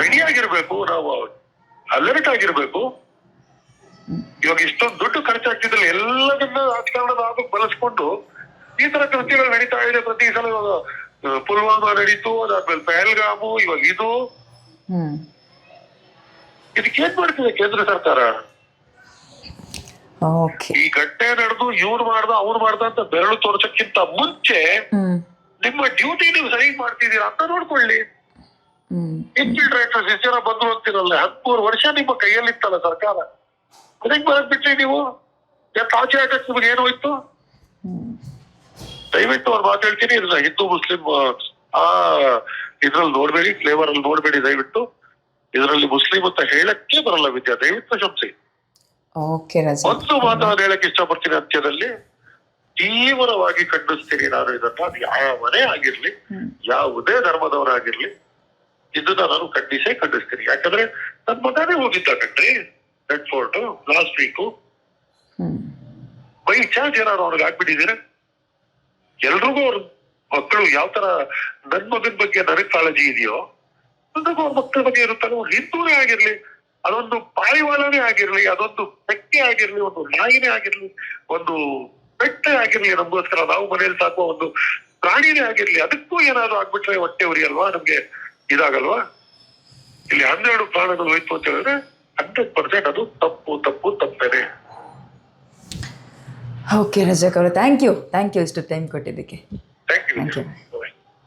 ರೆಡಿ ಆಗಿರ್ಬೇಕು ನಾವು ಅಲರ್ಟ್ ಆಗಿರ್ಬೇಕು. ಇವಾಗ ಇಷ್ಟೊಂದು ದುಡ್ಡು ಖರ್ಚಾಗ್ತಿದ್ರೆ ಎಲ್ಲದನ್ನ ರಾಜಕಾರಣದ ಆಗ ಬಳಸ್ಕೊಂಡು ಈ ತರ ಕೃತ್ಯಗಳು ನಡೀತಾ ಇದೆ ಪ್ರತಿ ಸಲ ಇವಾಗ ಪುಲ್ವಾಮಾ ನಡೀತು ಅದಾದ್ಮೇಲೆ ಪಹಲ್ಗಾಮು ಇವಾಗ ಇದು. ಇದಕ್ಕೇನ್ ಇದಕ್ಕೆ ಏನ್ ಮಾಡ್ತಿದೆ ಕೇಂದ್ರ ಸರ್ಕಾರ? ಈ ಗಟ್ಟೆ ನಡೆದು ಇವ್ರು ಮಾಡ್ದ ಅವ್ರು ಮಾಡ್ದ ಅಂತ ಬೆರಳು ತೋರ್ಸಕ್ಕಿಂತ ಮುಂಚೆ ನಿಮ್ಮ ಡ್ಯೂಟಿ ನೀವು ಸರಿ ಮಾಡ್ತಿದ್ದೀರಾ ಅಂತ ನೋಡ್ಕೊಳ್ಳಿ. ಇನ್ಫಿಲ್ಟ್ರೇಟರ್ಸ್ ಎಷ್ಟು ಜನ ಬಂದ್ರು ಅಂತಿರಲ್ಲ ಹದಿಮೂರು ವರ್ಷ ನಿಮ್ಮ ಕೈಯಲ್ಲಿತ್ತಲ್ಲ ಸರ್ಕಾರ. ಅದಕ್ಕೆ ಬರಕ್ ಬಿಟ್ರಿ ನೀವು. ಆಚೆ ಹಾಕಕ್ ನಿಮ್ಗೆ ಏನು ಹೋಯ್ತು? ದಯವಿಟ್ಟು ಅವ್ರು ಮಾತಾಡ್ತೀನಿ ಇದನ್ನ ಹಿಂದೂ ಮುಸ್ಲಿಂ ಆ ಇದ್ರಲ್ಲಿ ನೋಡ್ಬೇಡಿ ಫ್ಲೇವರ್ ಅಲ್ಲಿ ನೋಡ್ಬೇಡಿ ದಯವಿಟ್ಟು. ಇದರಲ್ಲಿ ಮುಸ್ಲಿಂ ಅಂತ ಹೇಳಕ್ಕೆ ಬರಲ್ಲ ವಿದ್ಯಾ ದಯವಿಟ್ಟು ಶಂಸಿ ಒಂದು ಮಾತು ನಾನು ಹೇಳಕ್ ಇಷ್ಟಪಡ್ತೀನಿ ಅಂತ್ಯದಲ್ಲಿ ತೀವ್ರವಾಗಿ ಖಂಡಿಸ್ತೀನಿ ನಾನು ಇದನ್ನ ಅದು ಯಾವನೇ ಆಗಿರ್ಲಿ ಯಾವುದೇ ಧರ್ಮದವರಾಗಿರ್ಲಿ ಇದನ್ನ ನಾನು ಖಂಡಿಸೇ ಖಂಡಿಸ್ತೀನಿ. ಯಾಕಂದ್ರೆ ನನ್ ಮಗನೇ ಹೋಗಿದ್ದ ಕಣ್ರಿ Red Fort last week by chance ಏನಾದ್ರು ಅವ್ರಿಗೆ ಆಗ್ಬಿಟ್ಟಿದ್ದೀರ? ಎಲ್ರಿಗೂ ಅವ್ರ ಮಕ್ಕಳು ಯಾವ ತರ ನನ್ ಮಗನ್ ಬಗ್ಗೆ ನನಗ್ ಕಾಳಜಿ ಇದೆಯೋ ನನಗೂ ಅವ್ರ ಮಕ್ಕಳ ಬಗ್ಗೆ ಇರುತ್ತಲ್ಲ ಒಂದು ಹಿಂದೂನೇ ಆಗಿರ್ಲಿ, ಅದೊಂದು ಪಾಯಿವಾಲನೇ ಆಗಿರ್ಲಿ, ಅದೊಂದು ಬೆಕ್ಕೆ ಆಗಿರ್ಲಿ, ಒಂದು ನಾಯಿನೇ ಆಗಿರ್ಲಿ, ಒಂದು ಬೆಟ್ಟೆ ಆಗಿರ್ಲಿ ನಮಗೋಸ್ಕರ. ನಾವು ಮನೇಲಿ ಸಾಕುವ ಒಂದು ಪ್ರಾಣಿನೇ ಆಗಿರ್ಲಿ, ಅದಕ್ಕೂ ಏನಾದ್ರು ಆಗ್ಬಿಟ್ರೆ ಹೊಟ್ಟೆ ಉರಿ ಅಲ್ವಾ ನಮ್ಗೆ ಇದಾಗಲ್ವಾ? ಇಲ್ಲಿ ಹನ್ನೆರಡು ಪ್ರಾಣಗಳು ಹೋಯ್ತು ಅಂತ ಹೇಳಿದ್ರೆ ಹಂಡ್ರೆಡ್ ಪರ್ಸೆಂಟ್ ಅದು ತಪ್ಪು ತಪ್ಪು, ತಪ್ಪೇನೆ. ಓಕೆ ರಜಕ್ ಅವರು. ಥ್ಯಾಂಕ್ ಯು ಥ್ಯಾಂಕ್ ಯು ಇಷ್ಟು ಟೈಮ್ ಕೊಟ್ಟಿದ್ದಕ್ಕೆ. Thank you